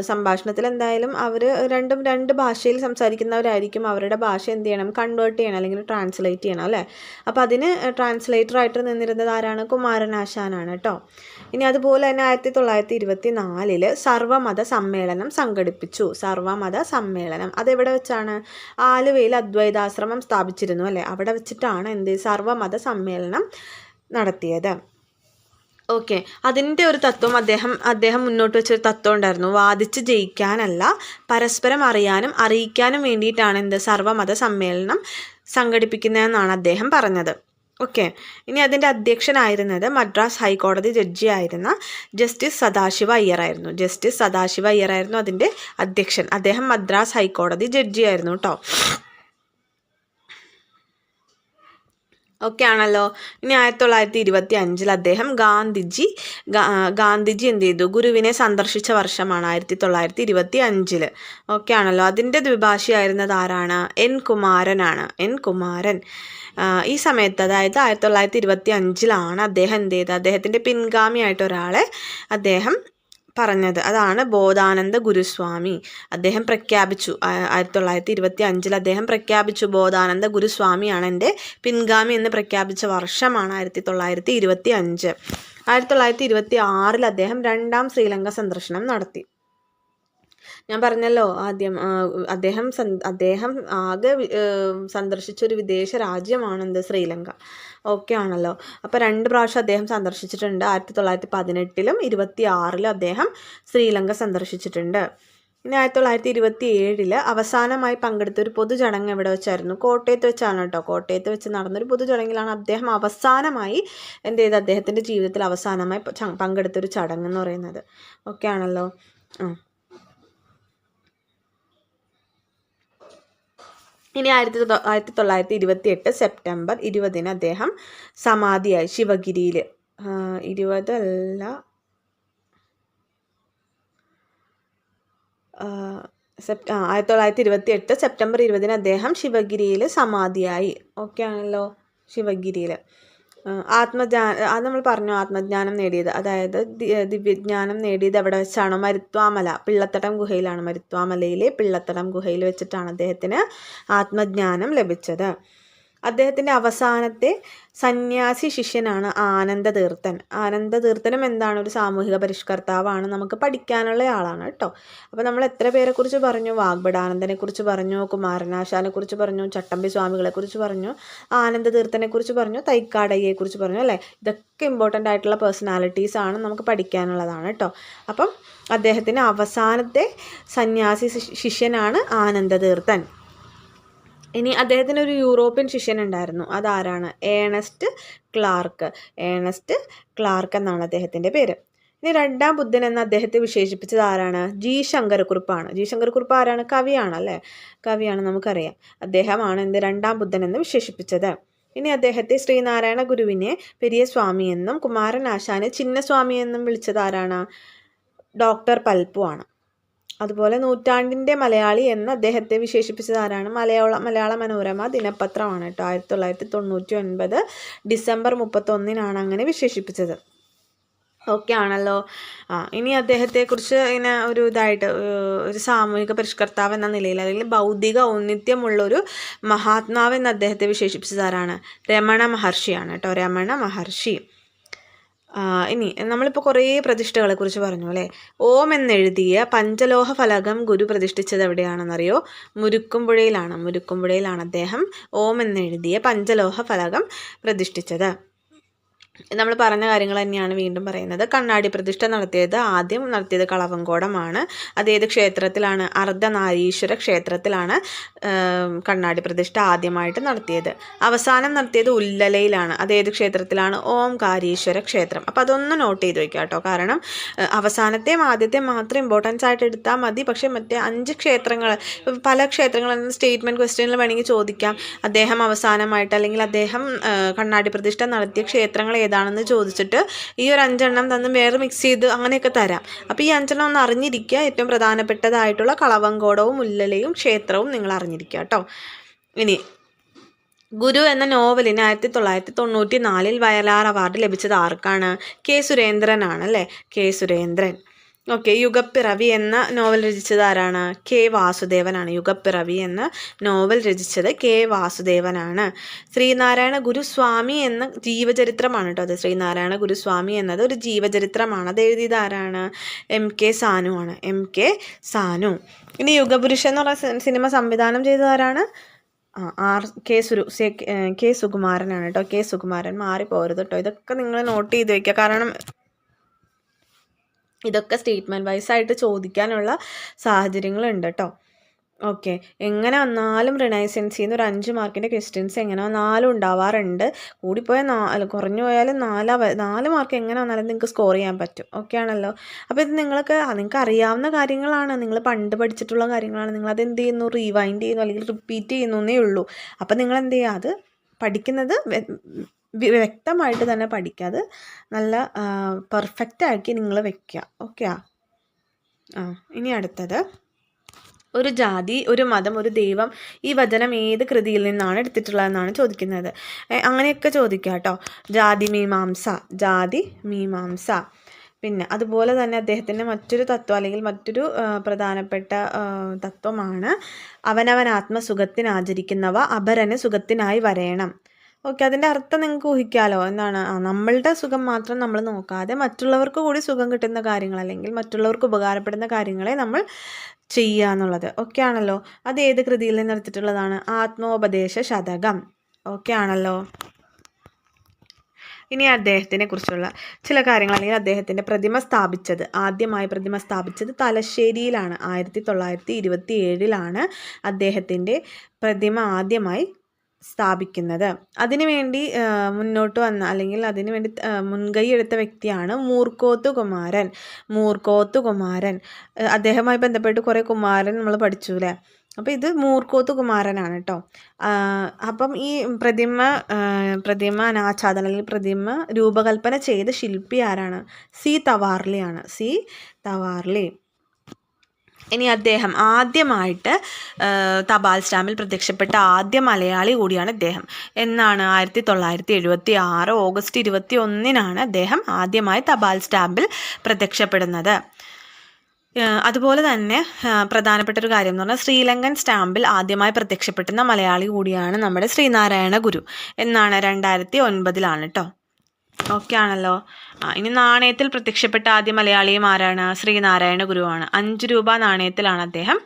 സംഭാഷണത്തിൽ എന്തായാലും അവർ രണ്ടും രണ്ട് ഭാഷയിൽ സംസാരിക്കുന്നവരായിരിക്കും. അവരുടെ ഭാഷ എന്ത് ചെയ്യണം? കൺവേർട്ട് ചെയ്യണം അല്ലെങ്കിൽ ട്രാൻസ്ലേറ്റ് ചെയ്യണം അല്ലേ? അപ്പോൾ അതിന് ട്രാൻസ്ലേറ്റർ ആയിട്ട് നിന്നിരുന്നത് ആരാണ്? കുമാരനാശാനാണ് കേട്ടോ ഇനി അതുപോലെ തന്നെ ആയിരത്തി തൊള്ളായിരത്തി ഇരുപത്തി നാലിൽ സർവമത സമ്മേളനം സംഘടിപ്പിച്ചു. സർവമത സമ്മേളനം. അതെവിടെ വെച്ചാണ്? ആലുവയിൽ അദ്വൈതാശ്രമം സ്ഥാപിച്ചിരുന്നു അല്ലേ? അവിടെ വെച്ചിട്ടാണ് എന്ത്? സർവമത സമ്മേളനം നടത്തിയത്. ഓക്കെ. അതിന്റെ ഒരു തത്വം അദ്ദേഹം അദ്ദേഹം മുന്നോട്ട് വെച്ചൊരു തത്വം ഉണ്ടായിരുന്നു. വാദിച്ച് ജയിക്കാനല്ല പരസ്പരം അറിയാനും അറിയിക്കാനും വേണ്ടിയിട്ടാണ് എന്ത് സർവമത സമ്മേളനം സംഘടിപ്പിക്കുന്നതെന്നാണ് അദ്ദേഹം പറഞ്ഞത്. ഓക്കെ. ഇനി അതിന്റെ അധ്യക്ഷനായിരുന്നത് മദ്രാസ് ഹൈക്കോടതി ജഡ്ജി ആയിരുന്ന ജസ്റ്റിസ് സദാശിവ അയ്യറായിരുന്നു. ജസ്റ്റിസ് സദാശിവ അയ്യറായിരുന്നു അതിന്റെ അധ്യക്ഷൻ. അദ്ദേഹം മദ്രാസ് ഹൈക്കോടതി ജഡ്ജി ആയിരുന്നു കേട്ടോ ഒക്കെ ആണല്ലോ ഇനി ആയിരത്തി തൊള്ളായിരത്തി ഇരുപത്തി അഞ്ചിൽ അദ്ദേഹം ഗാന്ധിജി ഗാന്ധിജി എന്ത് ചെയ്തു? ഗുരുവിനെ സന്ദർശിച്ച വർഷമാണ് ആയിരത്തി തൊള്ളായിരത്തി ഇരുപത്തി അഞ്ചിൽ ഓക്കെ ആണല്ലോ അതിന്റെ ദ്വിഭാഷിയായിരുന്നത് ആരാണ്? എൻ കുമാരനാണ്. എൻ കുമാരൻ ഈ സമയത്ത് അതായത് ആയിരത്തി തൊള്ളായിരത്തി ഇരുപത്തി അഞ്ചിലാണ് അദ്ദേഹം എന്ത് ചെയ്തത്? അദ്ദേഹത്തിന്റെ പിൻഗാമിയായിട്ട് ഒരാളെ അദ്ദേഹം പറഞ്ഞത്. അതാണ് ബോധാനന്ദ ഗുരുസ്വാമി. അദ്ദേഹം പ്രഖ്യാപിച്ചു. ആയിരത്തി തൊള്ളായിരത്തി ഇരുപത്തി അഞ്ചിൽ അദ്ദേഹം പ്രഖ്യാപിച്ചു ബോധാനന്ദ ഗുരുസ്വാമിയാണ് എന്റെ പിൻഗാമി എന്ന് പ്രഖ്യാപിച്ച വർഷമാണ് ആയിരത്തി തൊള്ളായിരത്തി ഇരുപത്തി അഞ്ച് ആയിരത്തി തൊള്ളായിരത്തി ഇരുപത്തി ആറിൽ അദ്ദേഹം രണ്ടാം ശ്രീലങ്ക സന്ദർശനം നടത്തി. ഞാൻ പറഞ്ഞല്ലോ ആദ്യം അദ്ദേഹം അദ്ദേഹം ആകെ സന്ദർശിച്ചൊരു വിദേശ രാജ്യമാണ് എന്ത് ശ്രീലങ്ക. ഓക്കെ ആണല്ലോ. അപ്പോൾ രണ്ട് പ്രാവശ്യം അദ്ദേഹം സന്ദർശിച്ചിട്ടുണ്ട്. ആയിരത്തി തൊള്ളായിരത്തി പതിനെട്ടിലും ഇരുപത്തി ആറിലും അദ്ദേഹം ശ്രീലങ്ക സന്ദർശിച്ചിട്ടുണ്ട്. ഇനി ആയിരത്തി തൊള്ളായിരത്തി ഇരുപത്തി ഏഴിൽ അവസാനമായി പങ്കെടുത്ത ഒരു പൊതുചടങ്ങ് എവിടെ വെച്ചായിരുന്നു? കോട്ടയത്ത് വെച്ചാണ് കേട്ടോ. കോട്ടയത്ത് വെച്ച് നടന്നൊരു പൊതുചടങ്ങിലാണ് അദ്ദേഹം അവസാനമായി എന്ത് ചെയ്ത് അദ്ദേഹത്തിന്റെ ജീവിതത്തിൽ അവസാനമായി പങ്കെടുത്തൊരു ചടങ്ങ് എന്ന് പറയുന്നത്. ഓക്കെ ആണല്ലോ. ഇനി ആയിരത്തി ആയിരത്തി തൊള്ളായിരത്തി ഇരുപത്തി എട്ട് സെപ്റ്റംബർ ഇരുപതിന് അദ്ദേഹം സമാധിയായി ശിവഗിരിയിൽ. ഇരുപതല്ല. സെപ്റ്റ ആയിരത്തി തൊള്ളായിരത്തി ഇരുപത്തി എട്ട് സെപ്റ്റംബർ ഇരുപതിന് അദ്ദേഹം ശിവഗിരിയിൽ സമാധിയായി. ഓക്കെ ആണല്ലോ ശിവഗിരിയിൽ. ആത്മജ്ഞാന അത് നമ്മൾ പറഞ്ഞു ആത്മജ്ഞാനം നേടിയത്. അതായത് ദിവ്യജ്ഞാനം നേടിയത് എവിടെ വെച്ചാണ്? മരുത്വാമല പിള്ളത്തടം ഗുഹയിലാണ്. മരുത്വാമലയിലെ പിള്ളത്തടം ഗുഹയിൽ വെച്ചിട്ടാണ് അദ്ദേഹത്തിന് ആത്മജ്ഞാനം ലഭിച്ചത്. അദ്ദേഹത്തിന്റെ അവസാനത്തെ സന്യാസി ശിഷ്യനാണ് ആനന്ദ തീർത്ഥൻ ആനന്ദതീർത്ഥൻ. ആനന്ദതീർത്ഥനും എന്താണ്? ഒരു സാമൂഹിക പരിഷ്കർത്താവാണ്. നമുക്ക് പഠിക്കാനുള്ള ആളാണ് കേട്ടോ. അപ്പോൾ നമ്മൾ എത്ര പേരെക്കുറിച്ച് പറഞ്ഞു? വാഗ്ബടാനന്ദനെക്കുറിച്ച് പറഞ്ഞു കുമാരനാശാനെക്കുറിച്ച് പറഞ്ഞു ചട്ടമ്പി സ്വാമികളെക്കുറിച്ച് പറഞ്ഞു ആനന്ദ തീർത്ഥനെക്കുറിച്ച് പറഞ്ഞു തൈക്കാടയ്യെക്കുറിച്ച് പറഞ്ഞു അല്ലേ? ഇതൊക്കെ ഇമ്പോർട്ടന്റ് ആയിട്ടുള്ള പേഴ്സണാലിറ്റീസ് ആണ് നമുക്ക് പഠിക്കാനുള്ളതാണ് കേട്ടോ. അപ്പം അദ്ദേഹത്തിന്റെ അവസാനത്തെ സന്യാസി ശിഷ്യനാണ് ആനന്ദതീർത്ഥൻ. ഇനി അദ്ദേഹത്തിന് ഒരു യൂറോപ്യൻ ശിഷ്യൻ ഉണ്ടായിരുന്നു. അതാരാണ്? Ernest clerk. ഏണസ്റ്റ് ക്ലാർക്ക് എന്നാണ് അദ്ദേഹത്തിന്റെ പേര്. ഇനി രണ്ടാം ബുദ്ധൻ എന്ന് അദ്ദേഹത്തെ വിശേഷിപ്പിച്ചത് ആരാണ്? ജി ശങ്കരക്കുറുപ്പാണ്. ജി ശങ്കരക്കുറിപ്പ് ആരാണ്? കവിയാണ് അല്ലേ? കവിയാണ് നമുക്കറിയാം. അദ്ദേഹമാണ് എന്ത് രണ്ടാം ബുദ്ധൻ എന്ന് വിശേഷിപ്പിച്ചത്. ഇനി അദ്ദേഹത്തെ ശ്രീനാരായണ ഗുരുവിനെ പെരിയ എന്നും കുമാരനാശാനെ ചിന്നസ്വാമി എന്നും വിളിച്ചത് ആരാണ്? ഡോക്ടർ പൽപ്പു ആണ്. അതുപോലെ നൂറ്റാണ്ടിന്റെ മലയാളി എന്ന് അദ്ദേഹത്തെ വിശേഷിപ്പിച്ചത് ആരാണ്? മലയാള മലയാള മനോരമ ദിനപത്രമാണ് കേട്ടോ. ആയിരത്തി തൊള്ളായിരത്തി തൊണ്ണൂറ്റി ഒൻപത് ഡിസംബർ മുപ്പത്തൊന്നിനാണ് അങ്ങനെ വിശേഷിപ്പിച്ചത്. ഓക്കെ ആണല്ലോ. ആ ഇനി അദ്ദേഹത്തെക്കുറിച്ച് ഇങ്ങനെ ഒരു ഇതായിട്ട് ഒരു സാമൂഹിക പരിഷ്കർത്താവ് എന്ന നിലയിൽ അല്ലെങ്കിൽ ബൗദ്ധിക ഔന്നിത്യമുള്ളൊരു മഹാത്മാവ് എന്ന് അദ്ദേഹത്തെ വിശേഷിപ്പിച്ചതാരാണ് രമണ മഹർഷിയാണ് കേട്ടോ. രമണ മഹർഷി. ഇനി നമ്മളിപ്പോൾ കുറേ പ്രതിഷ്ഠകളെ കുറിച്ച് പറഞ്ഞു അല്ലേ? ഓം എന്നെഴുതിയ പഞ്ചലോഹ ഫലകം ഗുരു പ്രതിഷ്ഠിച്ചത് എവിടെയാണെന്നറിയോ? മുരുക്കുംപുഴയിലാണ്. മുരുക്കുംപുഴയിലാണ് അദ്ദേഹം ഓം എന്നെഴുതിയ പഞ്ചലോഹ ഫലകം പ്രതിഷ്ഠിച്ചത്. നമ്മൾ പറഞ്ഞ കാര്യങ്ങൾ തന്നെയാണ് വീണ്ടും പറയുന്നത്. കണ്ണാടി പ്രതിഷ്ഠ നടത്തിയത് ആദ്യം നടത്തിയത് കളവങ്കോടമാണ് അതേത് ക്ഷേത്രത്തിലാണ്? അർദ്ധനാരീശ്വര ക്ഷേത്രത്തിലാണ് കണ്ണാടി പ്രതിഷ്ഠ ആദ്യമായിട്ട് നടത്തിയത്. അവസാനം നടത്തിയത് ഉല്ലലയിലാണ്. അതേത് ക്ഷേത്രത്തിലാണ്? ഓംകാരീശ്വര ക്ഷേത്രം. അപ്പോൾ അതൊന്ന് നോട്ട് ചെയ്ത് വയ്ക്കുക കേട്ടോ. കാരണം അവസാനത്തെയും ആദ്യത്തെയും മാത്രം ഇമ്പോർട്ടൻസ് ആയിട്ട് എടുത്താൽ മതി. പക്ഷേ മറ്റേ അഞ്ച് ക്ഷേത്രങ്ങൾ പല ക്ഷേത്രങ്ങളും സ്റ്റേറ്റ്മെന്റ് ക്വസ്റ്റ്യനിൽ വേണമെങ്കിൽ ചോദിക്കാം. അദ്ദേഹം അവസാനമായിട്ട് അല്ലെങ്കിൽ അദ്ദേഹം കണ്ണാടി പ്രതിഷ്ഠ നടത്തിയ ക്ഷേത്രങ്ങൾ ഏതാണെന്ന് ചോദിച്ചിട്ട് ഈ ഒരു അഞ്ചെണ്ണം തന്ന് വേറെ മിക്സ് ചെയ്ത് അങ്ങനെയൊക്കെ തരാം. അപ്പോൾ ഈ അഞ്ചെണ്ണം ഒന്ന് അറിഞ്ഞിരിക്കുക. ഏറ്റവും പ്രധാനപ്പെട്ടതായിട്ടുള്ള കളവങ്കോടവും മുല്ലലയും ക്ഷേത്രവും നിങ്ങൾ അറിഞ്ഞിരിക്കുക കേട്ടോ. ഇനി ഗുരു എന്ന നോവലിന് ആയിരത്തി തൊള്ളായിരത്തി തൊണ്ണൂറ്റി നാലിൽ വയലാർ അവാർഡ് ലഭിച്ചത് ആർക്കാണ്? കെ സുരേന്ദ്രനാണ് അല്ലേ? കെ സുരേന്ദ്രൻ. ഓക്കെ യുഗപ്പിറവി എന്ന നോവൽ രചിച്ചത് ആരാണ്? കെ വാസുദേവനാണ്. യുഗപ്പിറവി എന്ന നോവൽ രചിച്ചത് കെ വാസുദേവനാണ്. ശ്രീനാരായണ ഗുരുസ്വാമി എന്ന ജീവചരിത്രമാണ് കേട്ടോ അത്. ശ്രീനാരായണ ഗുരുസ്വാമി എന്നത് ഒരു ജീവചരിത്രമാണ്. അത് എഴുതിയത് ആരാണ്? എം കെ സാനു ആണ്. M K Sanu. ഇനി യുഗപുരുഷ എന്ന് പറയുന്ന സിനിമ സംവിധാനം ചെയ്തത് ആരാണ്? ആർ കെ സുരു കെ സുകുമാരനാണ് കേട്ടോ. കെ സുകുമാരൻ മാറിപ്പോരുത് കേട്ടോ. ഇതൊക്കെ നിങ്ങൾ നോട്ട് ചെയ്ത് വയ്ക്കുക കാരണം ഇതൊക്കെ സ്റ്റേറ്റ്മെന്റ് വൈസ് ആയിട്ട് ചോദിക്കാനുള്ള സാഹചര്യങ്ങളുണ്ട് കേട്ടോ ഓക്കെ എങ്ങനെ വന്നാലും റിനൈസൻസിൽ നിന്ന് ഒരു അഞ്ച് മാർക്കിന്റെ ക്വസ്റ്റ്യൻസ് എങ്ങനെ വന്നാലും ഉണ്ടാവാറുണ്ട്. കൂടിപ്പോയാൽ നാല് കുറഞ്ഞു പോയാലും നാലാ നാല് മാർക്ക് എങ്ങനെ വന്നാലും നിങ്ങൾക്ക് സ്കോർ ചെയ്യാൻ പറ്റും. ഓക്കെ ആണല്ലോ? അപ്പോൾ ഇത് നിങ്ങൾക്ക് നിങ്ങൾക്ക് അറിയാവുന്ന കാര്യങ്ങളാണ്. നിങ്ങൾ പണ്ട് പഠിച്ചിട്ടുള്ള കാര്യങ്ങളാണ്. നിങ്ങൾ അത് എന്ത് ചെയ്യുന്നു? റീവൈൻഡ് ചെയ്യുന്നു? അല്ലെങ്കിൽ റിപ്പീറ്റ് ചെയ്യുന്നു എന്നേ ഉള്ളൂ. അപ്പോൾ നിങ്ങൾ എന്ത് ചെയ്യുക? അത് പഠിക്കുന്നത് വ്യക്തമായിട്ട് തന്നെ പഠിക്കുക അത് നല്ല പെർഫെക്റ്റ് ആക്കി നിങ്ങൾ വെക്കുക ഓക്കെ ആ? ഇനി അടുത്തത്. ഒരു ജാതി ഒരു മതം ഒരു ദൈവം ഈ വചനം ഏത് കൃതിയിൽ നിന്നാണ് എടുത്തിട്ടുള്ളതെന്നാണ് ചോദിക്കുന്നത്. അങ്ങനെയൊക്കെ ചോദിക്കുക കേട്ടോ ജാതി മീമാംസ ജാതി മീമാംസ. പിന്നെ അതുപോലെ തന്നെ അദ്ദേഹത്തിന്റെ മറ്റൊരു തത്വം അല്ലെങ്കിൽ മറ്റൊരു പ്രധാനപ്പെട്ട തത്വമാണ് അവനവൻ ആത്മസുഖത്തിനാചരിക്കുന്നവ അപരന് സുഖത്തിനായി വരയണം ഓക്കെ അതിന്റെ അർത്ഥം നിങ്ങൾക്ക് ഊഹിക്കാമല്ലോ എന്താണ്? നമ്മളുടെ സുഖം മാത്രം നമ്മൾ നോക്കാതെ മറ്റുള്ളവർക്ക് കൂടി സുഖം കിട്ടുന്ന കാര്യങ്ങൾ അല്ലെങ്കിൽ മറ്റുള്ളവർക്ക് ഉപകാരപ്പെടുന്ന കാര്യങ്ങളെ നമ്മൾ ചെയ്യുക എന്നുള്ളത്. ഓക്കെ ആണല്ലോ? അത് ഏത് കൃതിയിൽ നിന്ന് എടുത്തിട്ടുള്ളതാണ്? ആത്മോപദേശ ശതകം. ഓക്കെ ആണല്ലോ? ഇനി അദ്ദേഹത്തിനെ കുറിച്ചുള്ള ചില കാര്യങ്ങൾ അല്ലെങ്കിൽ അദ്ദേഹത്തിന്റെ പ്രതിമ സ്ഥാപിച്ചത്. ആദ്യമായി പ്രതിമ സ്ഥാപിച്ചത് തലശ്ശേരിയിലാണ്. ആയിരത്തി തൊള്ളായിരത്തി ഇരുപത്തി ഏഴിലാണ് അദ്ദേഹത്തിന്റെ പ്രതിമ ആദ്യമായി സ്ഥാപിക്കുന്നത്. അതിനുവേണ്ടി മുന്നോട്ട് വന്ന അല്ലെങ്കിൽ അതിനുവേണ്ടി മുൻകൈ എടുത്ത വ്യക്തിയാണ് മൂർക്കോത്ത് കുമാരൻ മൂർക്കോത്ത് കുമാരൻ അദ്ദേഹവുമായി ബന്ധപ്പെട്ട് കുറേ കുമാരൻ നമ്മൾ പഠിച്ചു അല്ലേ അപ്പോൾ ഇത് മൂർക്കോത്ത് കുമാരനാണ് കേട്ടോ അപ്പം ഈ പ്രതിമ പ്രതിമ അനാച്ഛാദനം അല്ലെങ്കിൽ പ്രതിമ രൂപകൽപ്പന ചെയ്ത ശില്പി ആരാണ്? സി തവാർലിയാണ്. സി തവാർലി. ഇനി അദ്ദേഹം ആദ്യമായിട്ട് തപാൽ സ്റ്റാമ്പിൽ പ്രത്യക്ഷപ്പെട്ട ആദ്യ മലയാളി കൂടിയാണ് അദ്ദേഹം എന്നാണ് ആയിരത്തി തൊള്ളായിരത്തി എഴുപത്തി ആറ് ഓഗസ്റ്റ് ഇരുപത്തി ഒന്നിനാണ് അദ്ദേഹം ആദ്യമായി തപാൽ സ്റ്റാമ്പിൽ പ്രത്യക്ഷപ്പെടുന്നത്. അതുപോലെ തന്നെ പ്രധാനപ്പെട്ട ഒരു കാര്യം എന്ന് പറഞ്ഞാൽ ശ്രീലങ്കൻ സ്റ്റാമ്പിൽ ആദ്യമായി പ്രത്യക്ഷപ്പെടുന്ന മലയാളി കൂടിയാണ് നമ്മുടെ ശ്രീനാരായണ ഗുരു. എന്നാണ് രണ്ടായിരത്തി ഒൻപതിലാണ് കേട്ടോ ഓക്കെ ആണല്ലോ ഇനി നാണയത്തിൽ പ്രത്യക്ഷപ്പെട്ട ആദ്യ മലയാളിയും ആരാണ്? ശ്രീനാരായണ ഗുരുവാണ്. അഞ്ച് രൂപ നാണയത്തിലാണ് അദ്ദേഹം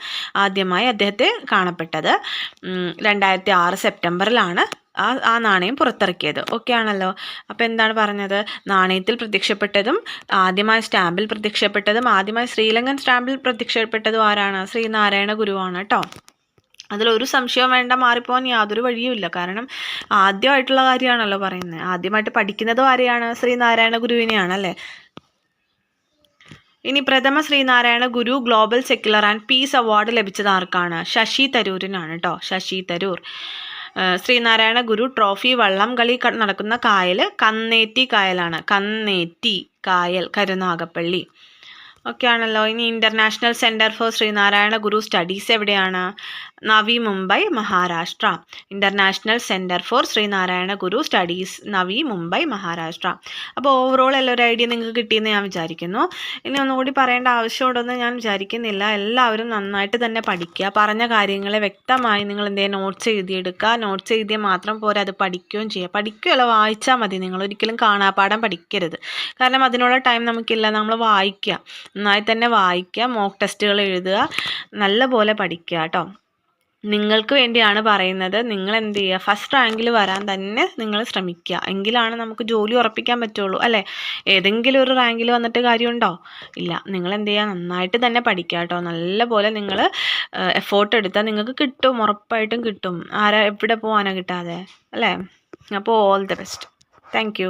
ആദ്യമായി അദ്ദേഹത്തെ കാണപ്പെട്ടത്. രണ്ടായിരത്തി ആറ് സെപ്റ്റംബറിലാണ് ആ ആ നാണയം പുറത്തിറക്കിയത്. ഓക്കെ ആണല്ലോ അപ്പോൾ എന്താണ് പറഞ്ഞത്? നാണയത്തിൽ പ്രത്യക്ഷപ്പെട്ടതും ആദ്യമായി സ്റ്റാമ്പിൽ പ്രത്യക്ഷപ്പെട്ടതും ആദ്യമായി ശ്രീലങ്കൻ സ്റ്റാമ്പിൽ പ്രത്യക്ഷപ്പെട്ടതും ആരാണ്? ശ്രീനാരായണ ഗുരുവാണ് കേട്ടോ. അതിലൊരു സംശയവും വേണ്ട മാറിപ്പോകാൻ യാതൊരു വഴിയുമില്ല. കാരണം ആദ്യമായിട്ടുള്ള കാര്യമാണല്ലോ പറയുന്നത്. ആദ്യമായിട്ട് പഠിക്കുന്നതും ആരെയാണ്? ശ്രീനാരായണ ഗുരുവിനെയാണ് അല്ലേ? ഇനി പ്രഥമ Sreenarayana Guru global secular and peace award ലഭിച്ചത് ആർക്കാണ്? ശശി തരൂരിനാണ് കേട്ടോ ശശി തരൂർ. ശ്രീനാരായണ ഗുരു ട്രോഫി വള്ളം കളി നടക്കുന്ന കായൽ കന്നേറ്റി കായലാണ്. കന്നേറ്റി കായൽ കരുനാഗപ്പള്ളി. ഒക്കെയാണല്ലോ. ഇനി international centre for Sreenarayana Guru studies എവിടെയാണ്? Navi Mumbai Maharashtra. International centre for Sreenarayana Guru studies Navi Mumbai Maharashtra. അപ്പോൾ ഓവറോൾ എല്ലാം ഒരു ഐഡിയ നിങ്ങൾക്ക് കിട്ടിയെന്ന് ഞാൻ വിചാരിക്കുന്നു. ഇനി ഒന്നുകൂടി പറയേണ്ട ആവശ്യമുണ്ടെന്ന് ഞാൻ വിചാരിക്കുന്നില്ല. എല്ലാവരും നന്നായിട്ട് തന്നെ പഠിക്കുക. പറഞ്ഞ കാര്യങ്ങളെ വ്യക്തമായി നിങ്ങൾ എന്തെങ്കിലും നോട്ട്സ് എഴുതിയെടുക്കുക. നോട്ട്സ് എഴുതിയാൽ മാത്രം പോരാ അത് പഠിക്കുകയും ചെയ്യുക. പഠിക്കുകയല്ല വായിച്ചാൽ മതി. നിങ്ങൾ ഒരിക്കലും കാണാപ്പാടം പഠിക്കരുത്. കാരണം അതിനുള്ള ടൈം നമുക്കില്ല. നമ്മൾ വായിക്കുക. നന്നായി തന്നെ വായിക്കുക. മോക്ക് ടെസ്റ്റുകൾ എഴുതുക. നല്ലപോലെ പഠിക്കുക കേട്ടോ. നിങ്ങൾക്ക് വേണ്ടിയാണ് പറയുന്നത്. നിങ്ങൾ എന്ത് ചെയ്യുക? ഫസ്റ്റ് റാങ്കിൽ വരാൻ തന്നെ നിങ്ങൾ ശ്രമിക്കുക. എങ്കിലാണ് നമുക്ക് ജോലി ഉറപ്പിക്കാൻ പറ്റുള്ളൂ അല്ലേ? ഏതെങ്കിലും ഒരു റാങ്കിൽ വന്നിട്ട് കാര്യമുണ്ടോ? ഇല്ല. നിങ്ങൾ എന്ത് ചെയ്യുക? നന്നായിട്ട് തന്നെ പഠിക്കുക കേട്ടോ. നല്ലപോലെ നിങ്ങൾ എഫോർട്ട് എടുത്താൽ നിങ്ങൾക്ക് കിട്ടും ഉറപ്പായിട്ടും കിട്ടും. ആരാ എവിടെ പോകാനാണ് കിട്ടാതെ അല്ലേ? അപ്പോൾ ഓൾ ദി ബെസ്റ്റ് താങ്ക്